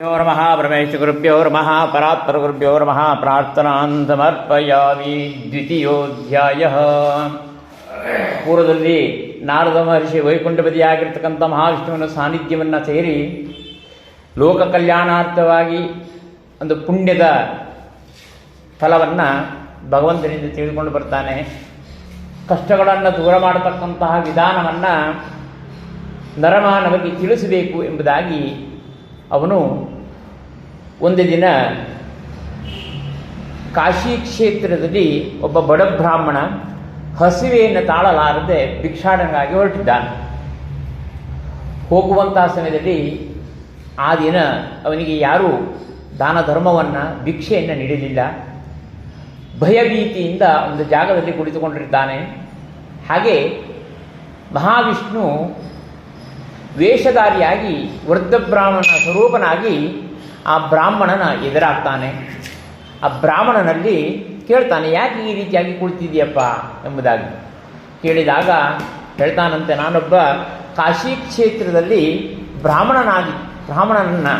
ಗುರುಭ್ಯೋ ನಮಃ ಪರಮೇಶ್ವರುಭ್ಯೋ ನಮಃ ಪರಾತ್ಪರಗುರುಭ್ಯೋ ಮಹಾ ಸಮರ್ಪಯಾಮಿ ದ್ವಿತೀಯೋಧ್ಯಾಯ ಪೂರ್ವದಲ್ಲಿ ನಾರದ ಮಹರ್ಷಿ ವೈಕುಂಠಪತಿಯಾಗಿರ್ತಕ್ಕಂಥ ಮಹಾವಿಷ್ಣುವಿನ ಸಾನ್ನಿಧ್ಯವನ್ನು ಸೇರಿ ಲೋಕ ಕಲ್ಯಾಣಾರ್ಥವಾಗಿ ಒಂದು ಪುಣ್ಯದ ಫಲವನ್ನು ಭಗವಂತನಿಂದ ತಿಳಿದುಕೊಂಡು ಬರ್ತಾನೆ. ಕಷ್ಟಗಳನ್ನು ದೂರ ಮಾಡತಕ್ಕಂತಹ ವಿಧಾನವನ್ನು ನರಮಾನವಾಗಿ ತಿಳಿಸಬೇಕು ಎಂಬುದಾಗಿ ಅವನು ಒಂದು ದಿನ ಕಾಶಿ ಕ್ಷೇತ್ರದಲ್ಲಿ ಒಬ್ಬ ಬಡ ಬ್ರಾಹ್ಮಣ ಹಸಿವೆಯನ್ನು ತಾಳಲಾರದೆ ಭಿಕ್ಷಾಡಂಗಾಗಿ ಹೊರಟಿದ್ದಾನೆ. ಹೋಗುವಂತಹ ಸಮಯದಲ್ಲಿ ಆ ದಿನ ಅವನಿಗೆ ಯಾರೂ ದಾನ ಧರ್ಮವನ್ನು, ಭಿಕ್ಷೆಯನ್ನು ನೀಡಲಿಲ್ಲ. ಭಯಭೀತಿಯಿಂದ ಒಂದು ಜಾಗದಲ್ಲಿ ಕುಳಿತುಕೊಂಡಿರ್ತಾನೆ. ಹಾಗೆ ಮಹಾವಿಷ್ಣು ವೇಷಧಾರಿಯಾಗಿ ವೃದ್ಧ ಬ್ರಾಹ್ಮಣ ಸ್ವರೂಪನಾಗಿ ಆ ಬ್ರಾಹ್ಮಣನ ಎದುರಾಗ್ತಾನೆ. ಆ ಬ್ರಾಹ್ಮಣನಲ್ಲಿ ಕೇಳ್ತಾನೆ, ಯಾಕೆ ಈ ರೀತಿಯಾಗಿ ಕುಳಿತಿದೆಯಪ್ಪ ಎಂಬುದಾಗಿ. ಕೇಳಿದಾಗ ಹೇಳ್ತಾನಂತೆ, ನಾನೊಬ್ಬ ಕಾಶಿ ಕ್ಷೇತ್ರದಲ್ಲಿ ಬ್ರಾಹ್ಮಣನಾಗಿ, ಬ್ರಾಹ್ಮಣನನ್ನು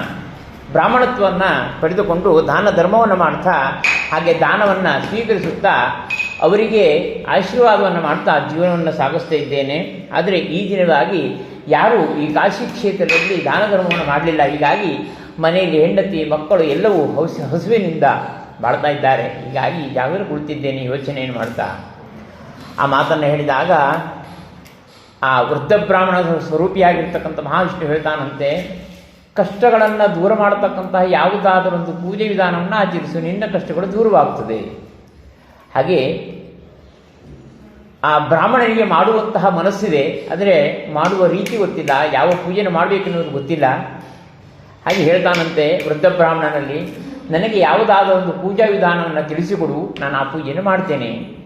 ಬ್ರಾಹ್ಮಣತ್ವವನ್ನು ಪಡೆದುಕೊಂಡು ದಾನ ಧರ್ಮವನ್ನು ಮಾಡ್ತಾ, ಹಾಗೆ ದಾನವನ್ನು ಸ್ವೀಕರಿಸುತ್ತಾ, ಅವರಿಗೆ ಆಶೀರ್ವಾದವನ್ನು ಮಾಡ್ತಾ ಜೀವನವನ್ನು ಸಾಗಿಸ್ತಾ ಇದ್ದೇನೆ. ಆದರೆ ಈ ದಿನವಾಗಿ ಯಾರು ಈ ಕಾಶಿ ಕ್ಷೇತ್ರದಲ್ಲಿ ದಾನ ಧರ್ಮವನ್ನು ಮಾಡಲಿಲ್ಲ. ಹೀಗಾಗಿ ಮನೆಯಲ್ಲಿ ಹೆಂಡತಿ, ಮಕ್ಕಳು ಎಲ್ಲವೂ ಹೌಸ, ಹಸುವಿನಿಂದ ಬಾಳ್ತಾ ಇದ್ದಾರೆ. ಹೀಗಾಗಿ ಜಾಗದಲ್ಲಿ ಕುಳಿತಿದ್ದೇನೆ ಯೋಚನೆಯನ್ನು ಮಾಡ್ತಾ. ಆ ಮಾತನ್ನು ಹೇಳಿದಾಗ ಆ ವೃದ್ಧ ಬ್ರಾಹ್ಮಣ ಸ್ವರೂಪಿಯಾಗಿರ್ತಕ್ಕಂಥ ಮಹಾವಿಷ್ಣು ಹೇಳ್ತಾನಂತೆ, ಕಷ್ಟಗಳನ್ನು ದೂರ ಮಾಡತಕ್ಕಂತಹ ಯಾವುದಾದರೊಂದು ಪೂಜೆ ವಿಧಾನವನ್ನು ಆಚರಿಸು. ನಿನ್ನ ಕಷ್ಟಗಳು ದೂರವಾಗ್ತದೆ. ಹಾಗೆ ಆ ಬ್ರಾಹ್ಮಣನಿಗೆ ಮಾಡುವಂತಹ ಮನಸ್ಸಿದೆ. ಆದರೆ ಮಾಡುವ ರೀತಿ ಗೊತ್ತಿಲ್ಲ. ಯಾವ ಪೂಜೆನ ಮಾಡಬೇಕೆನ್ನುವುದು ಗೊತ್ತಿಲ್ಲ. ಹಾಗೆ ಹೇಳ್ತಾನಂತೆ ವೃದ್ಧ ಬ್ರಾಹ್ಮಣನಲ್ಲಿ, ನನಗೆ ಯಾವುದಾದ ಒಂದು ಪೂಜಾ ವಿಧಾನವನ್ನು ತಿಳಿಸಿಕೊಡು. ನಾನು ಆ ಪೂಜೆಯನ್ನು ಮಾಡ್ತೇನೆ.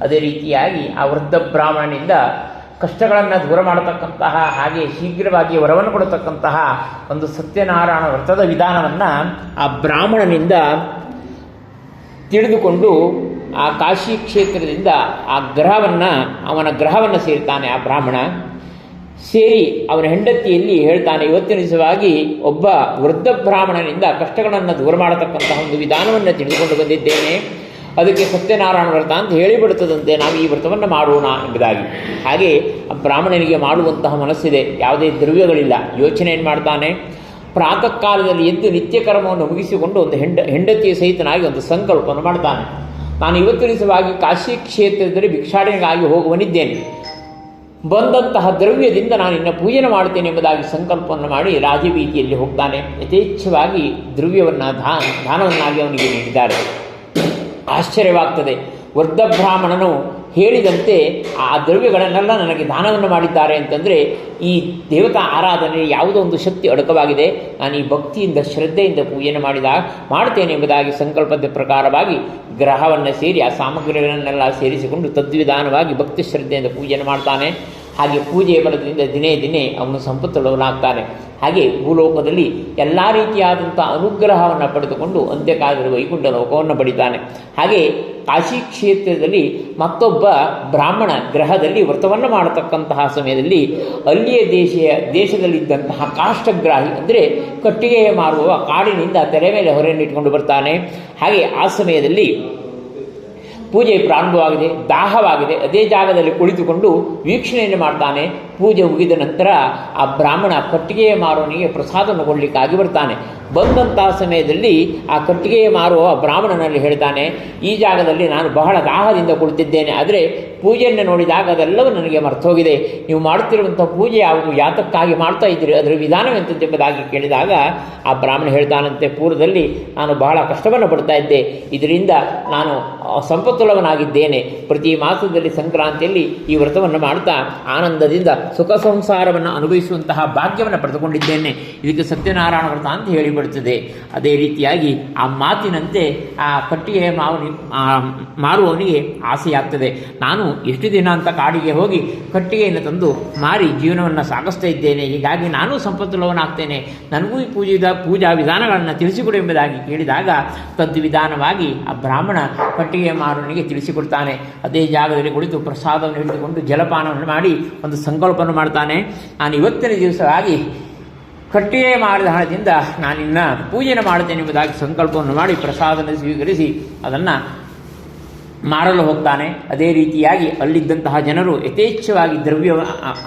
ಅದೇ ರೀತಿಯಾಗಿ ಆ ವೃದ್ಧ ಬ್ರಾಹ್ಮಣನಿಂದ ಕಷ್ಟಗಳನ್ನು ದೂರ ಮಾಡತಕ್ಕಂತಹ, ಹಾಗೆ ಶೀಘ್ರವಾಗಿ ವರವನ್ನು ಕೊಡತಕ್ಕಂತಹ ಒಂದು ಸತ್ಯನಾರಾಯಣ ವ್ರತದ ವಿಧಾನವನ್ನು ಆ ಬ್ರಾಹ್ಮಣನಿಂದ ತಿಳಿದುಕೊಂಡು ಆ ಕಾಶಿ ಕ್ಷೇತ್ರದಿಂದ ಆ ಗ್ರಹವನ್ನು, ಅವನ ಗ್ರಹವನ್ನು ಸೇರ್ತಾನೆ ಆ ಬ್ರಾಹ್ಮಣ. ಸೇರಿ ಅವನ ಹೆಂಡತಿಯಲ್ಲಿ ಹೇಳ್ತಾನೆ, ಇವತ್ತಿನ ದಿವಸವಾಗಿ ಒಬ್ಬ ವೃದ್ಧ ಬ್ರಾಹ್ಮಣನಿಂದ ಕಷ್ಟಗಳನ್ನು ದೂರ ಮಾಡತಕ್ಕಂತಹ ಒಂದು ವಿಧಾನವನ್ನು ತಿಳಿದುಕೊಂಡು ಬಂದಿದ್ದೇನೆ. ಅದಕ್ಕೆ ಸತ್ಯನಾರಾಯಣ ವ್ರತ ಅಂತ ಹೇಳಿಬಿಡುತ್ತದಂತೆ ನಾವು ಈ ವ್ರತವನ್ನು ಮಾಡೋಣ ಎಂಬುದಾಗಿ. ಹಾಗೆ ಆ ಬ್ರಾಹ್ಮಣನಿಗೆ ಮಾಡುವಂತಹ ಮನಸ್ಸಿದೆ, ಯಾವುದೇ ದ್ರವ್ಯಗಳಿಲ್ಲ. ಯೋಚನೆ ಏನು ಮಾಡ್ತಾನೆ ಪ್ರಾತಃ ಕಾಲದಲ್ಲಿ ಎದ್ದು ನಿತ್ಯ ಕರ್ಮವನ್ನು ಮುಗಿಸಿಕೊಂಡು ಒಂದು ಹೆಂಡ, ಹೆಂಡತಿಯ ಸಹಿತನಾಗಿ ಒಂದು ಸಂಕಲ್ಪವನ್ನು ಮಾಡ್ತಾನೆ. ನಾನು ಇವತ್ತು ದಿವಸವಾಗಿ ಕಾಶಿ ಕ್ಷೇತ್ರದಲ್ಲಿ ಭಿಕ್ಷಾಟನೆಗಾಗಿ ಹೋಗುವನಿದ್ದೇನೆ. ಬಂದಂತಹ ದ್ರವ್ಯದಿಂದ ನಾನು ಇನ್ನು ಪೂಜನೆ ಮಾಡ್ತೇನೆ ಎಂಬುದಾಗಿ ಸಂಕಲ್ಪವನ್ನು ಮಾಡಿ ರಾಜಬೀದಿಯಲ್ಲಿ ಹೋಗ್ತಾನೆ. ಯಥೇಚ್ಛವಾಗಿ ದ್ರವ್ಯವನ್ನು ದಾನ, ದಾನವನ್ನಾಗಿ ಅವನಿಗೆ ನೀಡಿದ್ದಾರೆ. ಆಶ್ಚರ್ಯವಾಗ್ತದೆ. ವೃದ್ಧ ಬ್ರಾಹ್ಮಣನು ಹೇಳಿದಂತೆ ಆ ದ್ರವ್ಯಗಳನ್ನೆಲ್ಲ ನನಗೆ ದಾನವನ್ನು ಮಾಡಿದ್ದಾರೆ ಅಂತಂದರೆ ಈ ದೇವತಾ ಆರಾಧನೆ ಯಾವುದೋ ಒಂದು ಶಕ್ತಿ ಅಡಕವಾಗಿದೆ. ನಾನು ಈ ಭಕ್ತಿಯಿಂದ, ಶ್ರದ್ಧೆಯಿಂದ ಪೂಜೆಯನ್ನು ಮಾಡಿದಾಗ ಮಾಡ್ತೇನೆ ಎಂಬುದಾಗಿ ಸಂಕಲ್ಪದ ಪ್ರಕಾರವಾಗಿ ಗ್ರಹವನ್ನು ಸೇರಿ, ಆ ಸಾಮಗ್ರಿಗಳನ್ನೆಲ್ಲ ಸೇರಿಸಿಕೊಂಡು ತದ್ವಿಧಾನವಾಗಿ ಭಕ್ತಿ ಶ್ರದ್ಧೆಯಿಂದ ಪೂಜೆಯನ್ನು ಮಾಡ್ತಾನೆ. ಹಾಗೆ ಪೂಜೆ ಬಲದಿಂದ ದಿನೇ ದಿನೇ ಅವನು ಸಂಪತ್ತುಳ್ಳವನಾಗ್ತಾನೆ. ಹಾಗೆ ಭೂಲೋಕದಲ್ಲಿ ಎಲ್ಲ ರೀತಿಯಾದಂಥ ಅನುಗ್ರಹವನ್ನು ಪಡೆದುಕೊಂಡು ಅಂತ್ಯಕಾಲದಲ್ಲಿ ವೈಕುಂಠ ಲೋಕವನ್ನು ಪಡಿತಾನೆ. ಹಾಗೆ ಕಾಶಿ ಕ್ಷೇತ್ರದಲ್ಲಿ ಮತ್ತೊಬ್ಬ ಬ್ರಾಹ್ಮಣ ಗ್ರಹದಲ್ಲಿ ವ್ರತವನ್ನು ಮಾಡತಕ್ಕಂತಹ ಸಮಯದಲ್ಲಿ ಅಲ್ಲಿಯ ದೇಶೀಯ ದೇಶದಲ್ಲಿದ್ದಂತಹ ಕಾಷ್ಟಗ್ರಾಹಿ ಅಂದರೆ ಕಟ್ಟಿಗೆ ಮಾರುವ ಕಾಡಿನಿಂದ ತೆರೆ ಮೇಲೆ ಹೊರೆಯನ್ನು ಇಟ್ಕೊಂಡು ಬರ್ತಾನೆ. ಹಾಗೆ ಆ ಸಮಯದಲ್ಲಿ ಪೂಜೆ ಪ್ರಾರಂಭವಾಗಿದೆ ದಾಹವಾಗಿದೆ ಅದೇ ಜಾಗದಲ್ಲಿ ಕುಳಿತುಕೊಂಡು ವೀಕ್ಷಣೆಯನ್ನು ಮಾಡ್ತಾನೆ. ಪೂಜೆ ಮುಗಿದ ನಂತರ ಆ ಬ್ರಾಹ್ಮಣ ಕಟ್ಟಿಗೆಯ ಮಾರುವನಿಗೆ ಪ್ರಸಾದವನ್ನು ಕೊಡಲಿಕ್ಕಾಗಿ ಬರ್ತಾನೆ. ಬಂದಂತಹ ಸಮಯದಲ್ಲಿ ಆ ಕಟ್ಟಿಗೆಯ ಮಾರುವ ಬ್ರಾಹ್ಮಣನಲ್ಲಿ ಹೇಳ್ತಾನೆ, ಈ ಜಾಗದಲ್ಲಿ ನಾನು ಬಹಳ ದಾಹದಿಂದ ಕುಳಿತಿದ್ದೇನೆ, ಆದರೆ ಪೂಜೆಯನ್ನು ನೋಡಿದಾಗ ಅದೆಲ್ಲವೂ ನನಗೆ ಮರ್ತೋಗಿದೆ. ನೀವು ಮಾಡುತ್ತಿರುವಂಥ ಪೂಜೆ ಯಾವುದು, ಯಾತಕ್ಕಾಗಿ ಮಾಡ್ತಾ ಇದ್ದೀರಿ, ಅದರ ವಿಧಾನವೆಂತದ್ದೆಂಬುದಾಗಿ ಕೇಳಿದಾಗ ಆ ಬ್ರಾಹ್ಮಣ ಹೇಳ್ತಾನಂತೆ, ಪೂರ್ವದಲ್ಲಿ ನಾನು ಬಹಳ ಕಷ್ಟವನ್ನು ಪಡ್ತಾ ಇದ್ದೆ. ಇದರಿಂದ ನಾನು ಸಂಪತ್ತುಲವನಾಗಿದ್ದೇನೆ ಪ್ರತಿ ಮಾಸದಲ್ಲಿ ಸಂಕ್ರಾಂತಿಯಲ್ಲಿ ಈ ವ್ರತವನ್ನು ಮಾಡ್ತಾ ಆನಂದದಿಂದ ಸುಖ ಸಂಸಾರವನ್ನು ಅನುಭವಿಸುವಂತಹ ಭಾಗ್ಯವನ್ನು ಪಡೆದುಕೊಂಡಿದ್ದೇನೆ. ಇದಕ್ಕೆ ಸತ್ಯನಾರಾಯಣ ವ್ರತ ಅಂತ ಹೇಳಿಬಿಡುತ್ತದೆ ಅದೇ ರೀತಿಯಾಗಿ ಆ ಮಾತಿನಂತೆ ಆ ಕಟ್ಟಿಗೆ ಮಾವನಿ ಮಾರುವವನಿಗೆ ಆಸೆಯಾಗ್ತದೆ. ನಾನು ಎಷ್ಟು ದಿನ ಅಂತ ಕಾಡಿಗೆ ಹೋಗಿ ಕಟ್ಟಿಗೆಯನ್ನು ತಂದು ಮಾರಿ ಜೀವನವನ್ನು ಸಾಗಿಸ್ತಾ ಇದ್ದೇನೆ. ಹೀಗಾಗಿ ನಾನು ಸಂಪತ್ತುಳ್ಳವನಾಗ್ತೇನೆ. ನನಗೂ ಈ ಪೂಜಿದ ಪೂಜಾ ವಿಧಾನಗಳನ್ನು ತಿಳಿಸಿಕೊಡು ಎಂಬುದಾಗಿ ಕೇಳಿದಾಗ ತದ್ವಿಧಾನವಾಗಿ ಆ ಬ್ರಾಹ್ಮಣ ಕಟ್ಟಿಗೆ ಮಾರುವನಿಗೆ ತಿಳಿಸಿಕೊಡ್ತಾನೆ. ಅದೇ ಜಾಗದಲ್ಲಿ ಕುಳಿತು ಪ್ರಸಾದವನ್ನು ಹಿಡಿದುಕೊಂಡು ಜಲಪಾನವನ್ನು ಮಾಡಿ ಒಂದು ಸಂಕಲ್ಪವನ್ನು ಮಾಡ್ತಾನೆ. ನಾನು ಇವತ್ತಿನ ದಿವಸವಾಗಿ ಕಟ್ಟಿಯೇ ಮಾಡಿದ ಹಣದಿಂದ ನಾನಿನ್ನ ಪೂಜೆಯನ್ನು ಮಾಡುತ್ತೇನೆ ಎಂಬುದಾಗಿ ಸಂಕಲ್ಪವನ್ನು ಮಾಡಿ ಪ್ರಸಾದನ ಸ್ವೀಕರಿಸಿ ಅದನ್ನು ಮಾರಲು ಹೋಗ್ತಾನೆ. ಅದೇ ರೀತಿಯಾಗಿ ಅಲ್ಲಿದ್ದಂತಹ ಜನರು ಯಥೇಚ್ಛವಾಗಿ ದ್ರವ್ಯ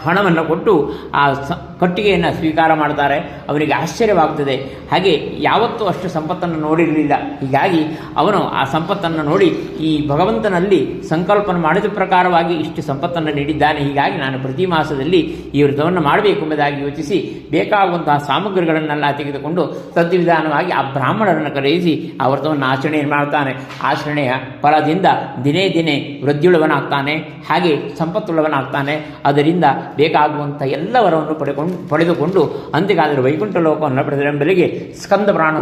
ಹಣವನ್ನು ಕೊಟ್ಟು ಆ ಕಟ್ಟಿಗೆಯನ್ನು ಸ್ವೀಕಾರ ಮಾಡ್ತಾರೆ, ಅವರಿಗೆ ಆಶ್ಚರ್ಯವಾಗ್ತದೆ. ಹಾಗೆ ಯಾವತ್ತೂ ಅಷ್ಟು ಸಂಪತ್ತನ್ನು ನೋಡಿರಲಿಲ್ಲ. ಹೀಗಾಗಿ ಅವನು ಆ ಸಂಪತ್ತನ್ನು ನೋಡಿ ಈ ಭಗವಂತನಲ್ಲಿ ಸಂಕಲ್ಪನ ಮಾಡಿದ ಪ್ರಕಾರವಾಗಿ ಇಷ್ಟು ಸಂಪತ್ತನ್ನು ನೀಡಿದ್ದಾನೆ. ಹೀಗಾಗಿ ನಾನು ಪ್ರತಿ ಮಾಸದಲ್ಲಿ ಈ ವ್ರತವನ್ನು ಮಾಡಬೇಕು ಎಂಬುದಾಗಿ ಯೋಚಿಸಿ ಬೇಕಾಗುವಂತಹ ಸಾಮಗ್ರಿಗಳನ್ನೆಲ್ಲ ತೆಗೆದುಕೊಂಡು ತದ್ವಿಧಾನವಾಗಿ ಆ ಬ್ರಾಹ್ಮಣರನ್ನು ಕರೆಯಿಸಿ ಆ ವ್ರತವನ್ನು ಆಚರಣೆ ಮಾಡ್ತಾನೆ. ಆಚರಣೆಯ ಫಲದಿಂದ ದಿನೇ ದಿನೇ ವೃದ್ಧಿಯುಳ್ಳವನಾಗ್ತಾನೆ. ಹಾಗೆ ಸಂಪತ್ತುಳ್ಳವನಾಗ್ತಾನೆ. ಅದರಿಂದ ಬೇಕಾಗುವಂಥ ಎಲ್ಲವರನ್ನು ಪಡೆಕೊಂಡು ಪಡೆದುಕೊಂಡು ಅಂತ್ಯಕಾದರೆ ವೈಕುಂಠ ಲೋಕವನ್ನು ಪಡೆದರೆಂಬಲಿಗೆ ಸ್ಕಂದ ಪ್ರಾಣ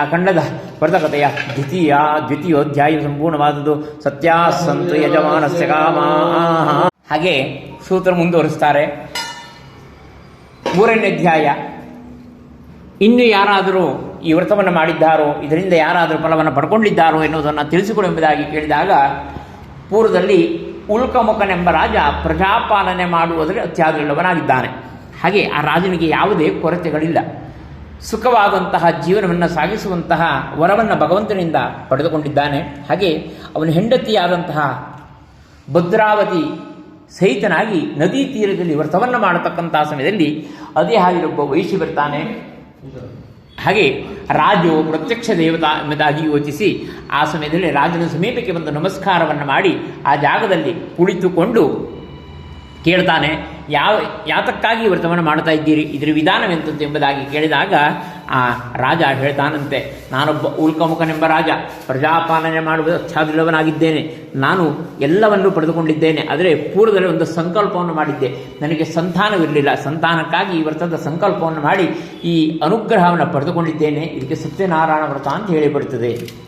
ಆ ಖಂಡದ ವರ್ತಕತೆಯ ದ್ವಿತೀಯ ದ್ವಿತೀಯೋಧ್ಯಾಯ ಸಂಪೂರ್ಣವಾದದ್ದು. ಸತ್ಯಾಸಂತು ಯಜಮಾನಸ್ಯ ಕಾಮ. ಹಾಗೆ ಸೂತ್ರ ಮುಂದುವರಿಸ್ತಾರೆ. ಮೂರನೇ ಅಧ್ಯಾಯ. ಇನ್ನು ಯಾರಾದರೂ ಈ ವ್ರತವನ್ನು ಮಾಡಿದ್ದಾರೋ, ಇದರಿಂದ ಯಾರಾದರೂ ಫಲವನ್ನು ಪಡ್ಕೊಂಡಿದ್ದಾರೋ ಎನ್ನುವುದನ್ನು ತಿಳಿಸಿಕೊಡು ಎಂಬುದಾಗಿ ಕೇಳಿದಾಗ, ಪೂರ್ವದಲ್ಲಿ ಉಲ್ಕಮುಖನೆಂಬ ರಾಜ ಪ್ರಜಾಪಾಲನೆ ಮಾಡುವುದರಲ್ಲಿ ಅತ್ಯಾಗ್ರಹವನಾಗಿದ್ದಾನೆ ಹಾಗೆ ಆ ರಾಜನಿಗೆ ಯಾವುದೇ ಕೊರತೆಗಳಿಲ್ಲ. ಸುಖವಾದಂತಹ ಜೀವನವನ್ನು ಸಾಗಿಸುವಂತಹ ವರವನ್ನು ಭಗವಂತನಿಂದ ಪಡೆದುಕೊಂಡಿದ್ದಾನೆ. ಹಾಗೆ ಅವನ ಹೆಂಡತಿಯಾದಂತಹ ಭದ್ರಾವತಿ ಸಹಿತನಾಗಿ ನದಿ ತೀರದಲ್ಲಿ ವ್ರತವನ್ನು ಮಾಡತಕ್ಕಂತಹ ಸಮಯದಲ್ಲಿ ಅದೇ ಹಾಗೆ ವಹಿಸಿ ಬರ್ತಾನೆ. ಹಾಗೆ ರಾಜು ಪ್ರತ್ಯಕ್ಷ ದೇವತಾ ಎಂಬುದಾಗಿ ಯೋಚಿಸಿ ಆ ಸಮಯದಲ್ಲಿ ರಾಜನ ಸಮೀಪಕ್ಕೆ ಬಂದು ನಮಸ್ಕಾರವನ್ನು ಮಾಡಿ ಆ ಜಾಗದಲ್ಲಿ ಕುಳಿತುಕೊಂಡು ಕೇಳ್ತಾನೆ. ಯಾವ, ಯಾತಕ್ಕಾಗಿ ಈ ವ್ರತವನ್ನು ಮಾಡ್ತಾ ಇದ್ದೀರಿ? ಇದರ ವಿಧಾನವೆಂತದ್ದು ಎಂಬುದಾಗಿ ಕೇಳಿದಾಗ, ಆ ರಾಜ ಹೇಳ್ತಾನಂತೆ, ನಾನೊಬ್ಬ ಉಲ್ಕಮುಖನೆಂಬ ರಾಜ, ಪ್ರಜಾಪಾಲನೆ ಮಾಡುವ ಛಾದ್ರವನಾಗಿದ್ದೇನೆ ನಾನು ಎಲ್ಲವನ್ನು ಪಡೆದುಕೊಂಡಿದ್ದೇನೆ, ಆದರೆ ಪೂರ್ವದಲ್ಲಿ ಒಂದು ಸಂಕಲ್ಪವನ್ನು ಮಾಡಿದ್ದೆ. ನನಗೆ ಸಂತಾನವಿರಲಿಲ್ಲ. ಸಂತಾನಕ್ಕಾಗಿ ಈ ವ್ರತದ ಸಂಕಲ್ಪವನ್ನು ಮಾಡಿ ಈ ಅನುಗ್ರಹವನ್ನು ಪಡೆದುಕೊಂಡಿದ್ದೇನೆ. ಇದಕ್ಕೆ ಸತ್ಯನಾರಾಯಣ ವ್ರತ ಅಂತ ಹೇಳಿಬಿಡ್ತದೆ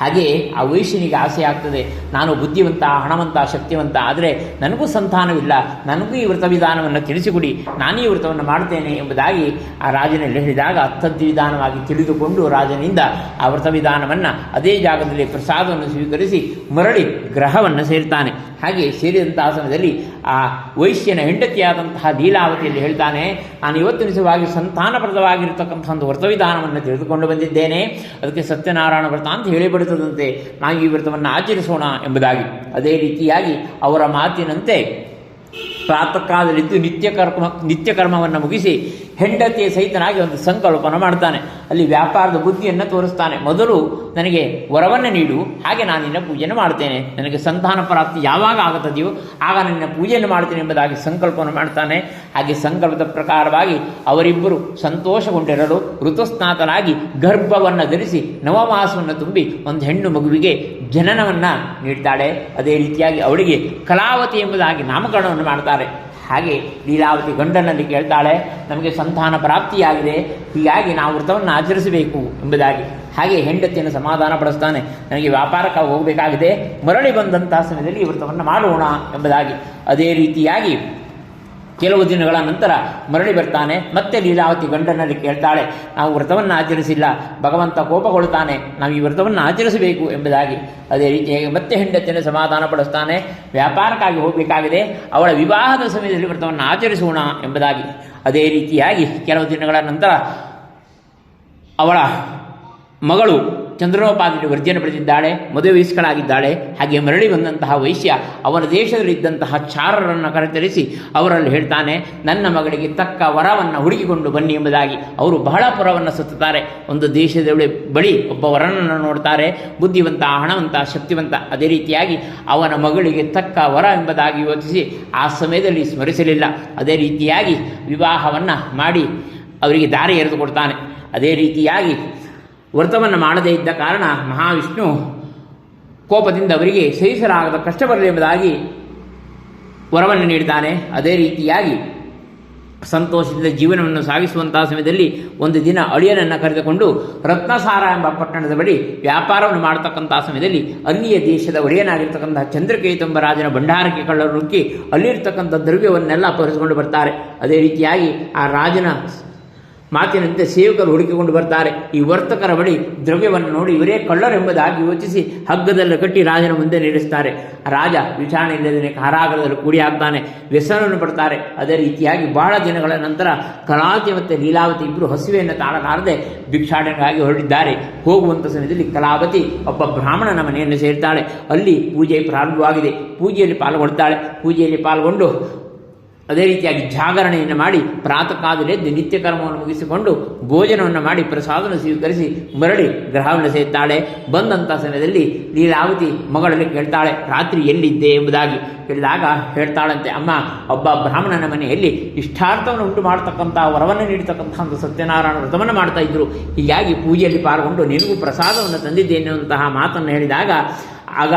ಹಾಗೆ ಆ ವೈಶ್ಯನಿಗೆ ಆಸೆ ಆಗ್ತದೆ. ನಾನು ಬುದ್ಧಿವಂತ, ಹಣವಂತ, ಶಕ್ತಿವಂತ, ಆದರೆ ನನಗೂ ಸಂತಾನವಿಲ್ಲ. ನನಗೂ ಈ ವ್ರತ ವಿಧಾನವನ್ನು ತಿಳಿಸಿಕೊಡಿ. ನಾನು ಈ ವ್ರತವನ್ನು ಮಾಡ್ತೇನೆ ಎಂಬುದಾಗಿ ಆ ರಾಜನಲ್ಲಿ ಹೇಳಿದಾಗ ತದ್ವಿಧಾನವಾಗಿ ತಿಳಿದುಕೊಂಡು ರಾಜನಿಂದ ಆ ವ್ರತ ವಿಧಾನವನ್ನು ಅದೇ ಜಾಗದಲ್ಲಿ ಪ್ರಸಾದವನ್ನು ಸ್ವೀಕರಿಸಿ ಮರಳಿ ಗ್ರಹವನ್ನು ಸೇರ್ತಾನೆ. ಹಾಗೆ ಸೇರಿದಂತಹ ಸಮಯದಲ್ಲಿ ಆ ವೈಶ್ಯನ ಹೆಂಡತಿಯಾದಂತಹ ಲೀಲಾವತಿಯಲ್ಲಿ ಹೇಳ್ತಾನೆ. ನಾನು ಇವತ್ತು ನಿಜವಾಗಿ ಸಂತಾನಪ್ರದವಾಗಿರ್ತಕ್ಕಂಥ ಒಂದು ವ್ರತವಿಧಾನವನ್ನು ತಿಳಿದುಕೊಂಡು ಬಂದಿದ್ದೇನೆ. ಅದಕ್ಕೆ ಸತ್ಯನಾರಾಯಣ ವ್ರತ ಅಂತ ಹೇಳಿಬಿಡುತ್ತದಂತೆ. ನಾವು ಈ ವ್ರತವನ್ನು ಆಚರಿಸೋಣ ಎಂಬುದಾಗಿ. ಅದೇ ರೀತಿಯಾಗಿ ಅವರ ಮಾತಿನಂತೆ ಪ್ರಾತಃ ಕಾಲದಲ್ಲಿದ್ದು ನಿತ್ಯ ಕರ್ಮ, ನಿತ್ಯ ಕರ್ಮವನ್ನು ಮುಗಿಸಿ ಹೆಂಡತಿಯ ಸಹಿತನಾಗಿ ಒಂದು ಸಂಕಲ್ಪನ ಮಾಡ್ತಾನೆ. ಅಲ್ಲಿ ವ್ಯಾಪಾರದ ಬುದ್ಧಿಯನ್ನು ತೋರಿಸ್ತಾನೆ. ಮೊದಲು ನನಗೆ ವರವನ್ನು ನೀಡು, ಹಾಗೆ ನಾನು ನಿನ್ನ ಪೂಜೆಯನ್ನು ಮಾಡ್ತೇನೆ ನನಗೆ ಸಂತಾನ ಪ್ರಾಪ್ತಿ ಯಾವಾಗ ಆಗುತ್ತದೆಯೋ ಆಗ ನಿನ್ನ ಪೂಜೆಯನ್ನು ಮಾಡ್ತೇನೆ ಎಂಬುದಾಗಿ ಸಂಕಲ್ಪವನ್ನು ಮಾಡ್ತಾನೆ. ಹಾಗೆ ಸಂಕಲ್ಪದ ಪ್ರಕಾರವಾಗಿ ಅವರಿಬ್ಬರು ಸಂತೋಷಗೊಂಡಿರಲು ಋತುಸ್ನಾತನಾಗಿ ಗರ್ಭವನ್ನು ಧರಿಸಿ ನವಮಾಸವನ್ನು ತುಂಬಿ ಒಂದು ಹೆಣ್ಣು ಮಗುವಿಗೆ ಜನನವನ್ನು ನೀಡ್ತಾಳೆ. ಅದೇ ರೀತಿಯಾಗಿ ಅವಳಿಗೆ ಕಲಾವತಿ ಎಂಬುದಾಗಿ ನಾಮಕರಣವನ್ನು ಮಾಡ್ತಾರೆ. ಹಾಗೆ ಲೀಲಾವತಿ ಗಂಡನಲ್ಲಿ ಕೇಳ್ತಾಳೆ, ನಮಗೆ ಸಂತಾನ ಪ್ರಾಪ್ತಿಯಾಗಿದೆ, ಹೀಗಾಗಿ ನಾವು ವ್ರತವನ್ನು ಆಚರಿಸಬೇಕು ಎಂಬುದಾಗಿ. ಹಾಗೆ ಹೆಂಡತಿಯನ್ನು ಸಮಾಧಾನ ಪಡಿಸ್ತಾನೆ, ನನಗೆ ವ್ಯಾಪಾರಕ್ಕೆ ಹೋಗಬೇಕಾಗಿದೆ, ಮರಳಿ ಬಂದಂತಹ ಸಮಯದಲ್ಲಿ ಈ ವ್ರತವನ್ನು ಮಾಡೋಣ ಎಂಬುದಾಗಿ. ಅದೇ ರೀತಿಯಾಗಿ ಕೆಲವು ದಿನಗಳ ನಂತರ ಮರಳಿ ಬರ್ತಾನೆ, ಮತ್ತೆ ಲೀಲಾವತಿ ಗಂಡನಲ್ಲಿ ಕೇಳ್ತಾಳೆ, ನಾವು ವ್ರತವನ್ನು ಆಚರಿಸಿಲ್ಲ, ಭಗವಂತ ಕೋಪಗೊಳ್ತಾನೆ ನಾವು ಈ ವ್ರತವನ್ನು ಆಚರಿಸಬೇಕು ಎಂಬುದಾಗಿ. ಅದೇ ರೀತಿಯಾಗಿ ಮತ್ತೆ ಹೆಂಡತಿಯನ್ನು ಸಮಾಧಾನ ಪಡಿಸ್ತಾನೆ, ವ್ಯಾಪಾರಕ್ಕಾಗಿ ಹೋಗಬೇಕಾಗಿದೆ, ಅವಳ ವಿವಾಹದ ಸಮಯದಲ್ಲಿ ವ್ರತವನ್ನು ಆಚರಿಸೋಣ ಎಂಬುದಾಗಿ. ಅದೇ ರೀತಿಯಾಗಿ ಕೆಲವು ದಿನಗಳ ನಂತರ ಅವಳ ಮಗಳು ಚಂದ್ರೋಪಾದಿಯಲ್ಲಿ ವರ್ಜನೆ ಪಡೆದಿದ್ದಾಳೆ, ಮದುವೆ ವಯಸ್ಕಳಾಗಿದ್ದಾಳೆ ಹಾಗೆ ಮರಳಿ ಬಂದಂತಹ ವೈಶ್ಯ ಅವನ ದೇಶದಲ್ಲಿದ್ದಂತಹ ಚಾರರನ್ನು ಕರೆತರಿಸಿ ಅವರಲ್ಲಿ ಹೇಳ್ತಾನೆ, ನನ್ನ ಮಗಳಿಗೆ ತಕ್ಕ ವರವನ್ನು ಹುಡುಕಿಕೊಂಡು ಬನ್ನಿ ಎಂಬುದಾಗಿ. ಅವರು ಬಹಳ ಪುರವನ್ನು ಸುತ್ತುತ್ತಾರೆ. ಒಂದು ದೇಶದ ಬಳಿ ಒಬ್ಬ ವರನನ್ನು ನೋಡ್ತಾರೆ. ಬುದ್ಧಿವಂತ, ಹಣವಂತ, ಶಕ್ತಿವಂತ, ಅದೇ ರೀತಿಯಾಗಿ ಅವನ ಮಗಳಿಗೆ ತಕ್ಕ ವರ ಎಂಬುದಾಗಿ ಯೋಚಿಸಿ ಆ ಸಮಯದಲ್ಲಿ ಸ್ಮರಿಸಲಿಲ್ಲ. ಅದೇ ರೀತಿಯಾಗಿ ವಿವಾಹವನ್ನು ಮಾಡಿ ಅವರಿಗೆ ದಾರಿ ಎರೆದುಕೊಡ್ತಾನೆ ಅದೇ ರೀತಿಯಾಗಿ ವ್ರತವನ್ನು ಮಾಡದೇ ಇದ್ದ ಕಾರಣ ಮಹಾವಿಷ್ಣು ಕೋಪದಿಂದ ಅವರಿಗೆ ಸಹಿಸಲಾಗದ ಕಷ್ಟ ಬರಲಿ ಎಂಬುದಾಗಿ ವರವನ್ನು ನೀಡಿದ್ದಾನೆ. ಅದೇ ರೀತಿಯಾಗಿ ಸಂತೋಷದಿಂದ ಜೀವನವನ್ನು ಸಾಗಿಸುವಂತಹ ಸಮಯದಲ್ಲಿ ಒಂದು ದಿನ ಅಳಿಯನನ್ನು ಕರೆದುಕೊಂಡು ರತ್ನಸಾರ ಎಂಬ ಪಟ್ಟಣದ ಬಳಿ ವ್ಯಾಪಾರವನ್ನು ಮಾಡತಕ್ಕಂತಹ ಸಮಯದಲ್ಲಿ ಅಲ್ಲಿಯ ದೇಶದ ಒಡೆಯನಾಗಿರ್ತಕ್ಕಂತಹ ಚಂದ್ರಕೇತುಂಬ ರಾಜನ ಭಂಡಾರಕ್ಕೆ ಕಳ್ಳರು ನುಗ್ಗಿ ಅಲ್ಲಿರ್ತಕ್ಕಂಥ ದ್ರವ್ಯವನ್ನೆಲ್ಲ ಅಪಹರಿಸಿಕೊಂಡು ಬರ್ತಾರೆ. ಅದೇ ರೀತಿಯಾಗಿ ಆ ರಾಜನ ಮಾತಿನಂತೆ ಸೇವಕರು ಹುಡುಕಿಕೊಂಡು ಬರ್ತಾರೆ. ಈ ವರ್ತಕರ ಬಳಿ ದ್ರವ್ಯವನ್ನು ನೋಡಿ ಇವರೇ ಕಳ್ಳರೆಂಬುದಾಗಿ ಯೋಚಿಸಿ ಹಗ್ಗದಲ್ಲಿ ಕಟ್ಟಿ ರಾಜನ ಮುಂದೆ ನಿಲ್ಲಿಸ್ತಾರೆ. ರಾಜ ವಿಚಾರಣೆ ಇಲ್ಲದೇ ಕಾರಾಗರದಲ್ಲಿ ಕೂಡಿ ಹಾಕ್ತಾನೆ ವ್ಯಸನವನ್ನು ಪಡ್ತಾರೆ. ಅದೇ ರೀತಿಯಾಗಿ ಬಹಳ ದಿನಗಳ ನಂತರ ಕಲಾವತಿ ಮತ್ತು ಲೀಲಾವತಿ ಇಬ್ಬರು ಹಸಿವೆಯನ್ನು ತಾಳಲಾರದೆ ಭಿಕ್ಷಾಟನೆಗಾಗಿ ಹೊರಟಿದ್ದಾರೆ. ಹೋಗುವಂಥ ಸಮಯದಲ್ಲಿ ಕಲಾವತಿ ಒಬ್ಬ ಬ್ರಾಹ್ಮಣನ ಮನೆಯನ್ನು ಸೇರ್ತಾಳೆ. ಅಲ್ಲಿ ಪೂಜೆ ಪ್ರಾರಂಭವಾಗಿದೆ. ಪೂಜೆಯಲ್ಲಿ ಪಾಲ್ಗೊಳ್ತಾಳೆ ಪೂಜೆಯಲ್ಲಿ ಪಾಲ್ಗೊಂಡು ಅದೇ ರೀತಿಯಾಗಿ ಜಾಗರಣೆಯನ್ನು ಮಾಡಿ ಪ್ರಾತಃ ಕಾದಲೆದ್ದು ನಿತ್ಯ ಕರ್ಮವನ್ನು ಮುಗಿಸಿಕೊಂಡು ಭೋಜನವನ್ನು ಮಾಡಿ ಪ್ರಸಾದವನ್ನು ಸ್ವೀಕರಿಸಿ ಮರಳಿ ಗ್ರಹವನ್ನು ಸೇರ್ತಾಳೆ. ಬಂದಂಥ ಸಮಯದಲ್ಲಿ ಲೀಲಾವತಿ ಮಗಳಲ್ಲಿ ಕೇಳ್ತಾಳೆ, ರಾತ್ರಿ ಎಲ್ಲಿದ್ದೆ? ಎಂಬುದಾಗಿ. ಕೇಳಿದಾಗ ಹೇಳ್ತಾಳಂತೆ, ಅಮ್ಮ, ಒಬ್ಬ ಬ್ರಾಹ್ಮಣನ ಮನೆಯಲ್ಲಿ ಇಷ್ಟಾರ್ಥವನ್ನು ಉಂಟು ಮಾಡತಕ್ಕಂಥ, ವರವನ್ನು ನೀಡತಕ್ಕಂಥ ಒಂದು ಸತ್ಯನಾರಾಯಣ ವ್ರತವನ್ನು ಮಾಡ್ತಾ ಇದ್ರು. ಹೀಗಾಗಿ ಪೂಜೆಯಲ್ಲಿ ಪಾಲ್ಗೊಂಡು ನಿನಗೂ ಪ್ರಸಾದವನ್ನು ತಂದಿದ್ದೆ ಎನ್ನುವಂತಹ ಮಾತನ್ನು ಹೇಳಿದಾಗ, ಆಗ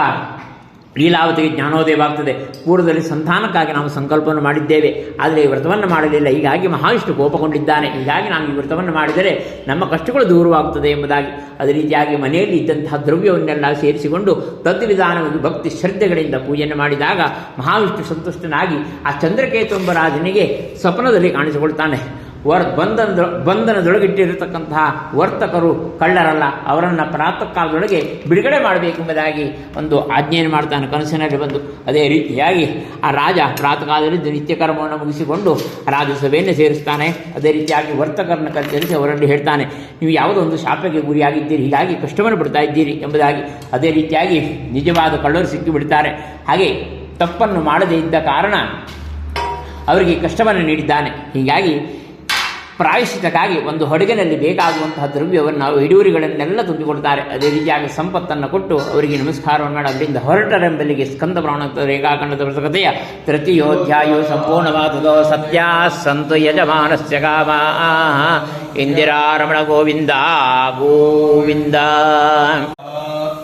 ಲೀಲಾವತಿಗೆ ಜ್ಞಾನೋದಯವಾಗ್ತದೆ ಪೂರ್ವದಲ್ಲಿ ಸಂತಾನಕ್ಕಾಗಿ ನಾವು ಸಂಕಲ್ಪವನ್ನು ಮಾಡಿದ್ದೇವೆ. ಆದರೆ ಈ ವ್ರತವನ್ನು ಮಾಡಲಿಲ್ಲ. ಹೀಗಾಗಿ ಮಹಾವಿಷ್ಣು ಕೋಪಗೊಂಡಿದ್ದಾನೆ. ಹೀಗಾಗಿ ನಾವು ಈ ವ್ರತವನ್ನು ಮಾಡಿದರೆ ನಮ್ಮ ಕಷ್ಟಗಳು ದೂರವಾಗುತ್ತದೆ ಎಂಬುದಾಗಿ. ಅದೇ ರೀತಿಯಾಗಿ ಮನೆಯಲ್ಲಿ ಇದ್ದಂತಹ ದ್ರವ್ಯವನ್ನೆಲ್ಲ ಸೇರಿಸಿಕೊಂಡು ತದ್ವಿಧಾನವಾಗಿ ಭಕ್ತಿ ಶ್ರದ್ಧೆಗಳಿಂದ ಪೂಜೆಯನ್ನು ಮಾಡಿದಾಗ ಮಹಾವಿಷ್ಣು ಸಂತುಷ್ಟನಾಗಿ ಆ ಚಂದ್ರಕೇತುಂಬ ರಾಜನಿಗೆ ಸ್ವಪ್ನದಲ್ಲಿ ಕಾಣಿಸಿಕೊಳ್ತಾನೆ. ವರ್ ಬಂಧನದ, ಬಂಧನದೊಳಗಿಟ್ಟಿರತಕ್ಕಂತಹ ವರ್ತಕರು ಕಳ್ಳರಲ್ಲ, ಅವರನ್ನು ಪ್ರಾತಃ ಕಾಲದೊಳಗೆ ಬಿಡುಗಡೆ ಮಾಡಬೇಕೆಂಬುದಾಗಿ ಒಂದು ಆಜ್ಞೆಯನ್ನು ಮಾಡ್ತಾನೆ ಕನಸಿನಲ್ಲಿ ಬಂದು. ಅದೇ ರೀತಿಯಾಗಿ ಆ ರಾಜ ಪ್ರಾತಃ ಕಾಲದಲ್ಲಿ ನಿತ್ಯ ಕರ್ಮವನ್ನು ಮುಗಿಸಿಕೊಂಡು ರಾಜಸಭೆಯನ್ನು ಸೇರಿಸ್ತಾನೆ. ಅದೇ ರೀತಿಯಾಗಿ ವರ್ತಕರನ್ನು ಕಲ್ಪಿಸಿ ಅವರಲ್ಲಿ ಹೇಳ್ತಾನೆ, ನೀವು ಯಾವುದೋ ಒಂದು ಶಾಪಕ್ಕೆ ಗುರಿಯಾಗಿದ್ದೀರಿ, ಹೀಗಾಗಿ ಕಷ್ಟವನ್ನು ಬಿಡ್ತಾ ಇದ್ದೀರಿ ಎಂಬುದಾಗಿ. ಅದೇ ರೀತಿಯಾಗಿ ನಿಜವಾದ ಕಳ್ಳರು ಸಿಕ್ಕಿಬಿಡ್ತಾರೆ. ಹಾಗೆ ತಪ್ಪನ್ನು ಮಾಡದೇ ಇದ್ದ ಕಾರಣ ಅವರಿಗೆ ಕಷ್ಟವನ್ನು ನೀಡಿದ್ದಾನೆ. ಹೀಗಾಗಿ ಪ್ರಾಯಶ್ಚಿತಕ್ಕಾಗಿ ಒಂದು ಹಡಗಿನಲ್ಲಿ ಬೇಕಾಗುವಂತಹ ದ್ರವ್ಯವನ್ನು ನಾವು ಹಿಡುವರಿಗಳನ್ನೆಲ್ಲ ತುಂಬಿಕೊಡ್ತಾರೆ ಅದೇ ರೀತಿಯಾಗಿ ಸಂಪತ್ತನ್ನು ಕೊಟ್ಟು ಅವರಿಗೆ ನಮಸ್ಕಾರವನ್ನು ಮಾಡಿ, ಅವರಿಂದ ಹೊರಟರೆಂಬಲ್ಲಿಗೆ ಸ್ಕಂದ ಪ್ರಾಣ ರೇಖಾಖಂಡದ ಕಥೆಯ ತೃತೀಯೋಧ್ಯಾಯೋ ಸಂಪೂರ್ಣವಾದುದೋ. ಸತ್ಯ ಸಂತು ಯಜಮಾನಸ್ಯ ಕಾಮ. ಇಂದಿರಾರಮಣ ಗೋವಿಂದ ಗೋವಿಂದ.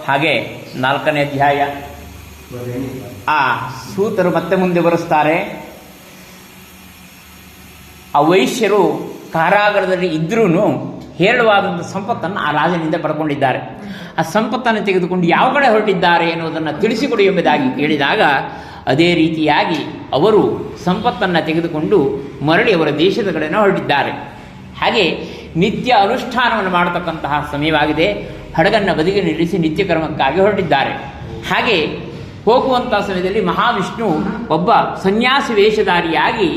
ಹಾಗೆ ನಾಲ್ಕನೇ ಅಧ್ಯಾಯ. ಆ ಸೂತರು ಮತ್ತೆ ಮುಂದೆ ಬರೆಸ್ತಾರೆ ಆ ವೈಶ್ಯರು ಕಾರಾಗರದಲ್ಲಿ ಇದ್ರೂ ಹೇರಳವಾದಂಥ ಸಂಪತ್ತನ್ನು ಆ ರಾಜನಿಂದ ಪಡ್ಕೊಂಡಿದ್ದಾರೆ. ಆ ಸಂಪತ್ತನ್ನು ತೆಗೆದುಕೊಂಡು ಯಾವ ಕಡೆ ಹೊರಟಿದ್ದಾರೆ ಎನ್ನುವುದನ್ನು ತಿಳಿಸಿಕೊಡಿ ಎಂಬುದಾಗಿ ಕೇಳಿದಾಗ ಅದೇ ರೀತಿಯಾಗಿ ಅವರು ಸಂಪತ್ತನ್ನು ತೆಗೆದುಕೊಂಡು ಮರಳಿ ಅವರ ದೇಶದ ಕಡೆಯನ್ನು ಹೊರಟಿದ್ದಾರೆ. ಹಾಗೆ ನಿತ್ಯ ಅನುಷ್ಠಾನವನ್ನು ಮಾಡತಕ್ಕಂತಹ ಸಮಯವಾಗಿದೆ. ಹಡಗನ್ನು ಬದಿಗೆ ನಿಲ್ಲಿಸಿ ನಿತ್ಯ ಕರ್ಮಕ್ಕಾಗಿ ಹೊರಟಿದ್ದಾರೆ. ಹಾಗೆ ಹೋಗುವಂಥ ಸಮಯದಲ್ಲಿ ಮಹಾವಿಷ್ಣು ಒಬ್ಬ ಸನ್ಯಾಸಿ ವೇಷಧಾರಿಯಾಗಿ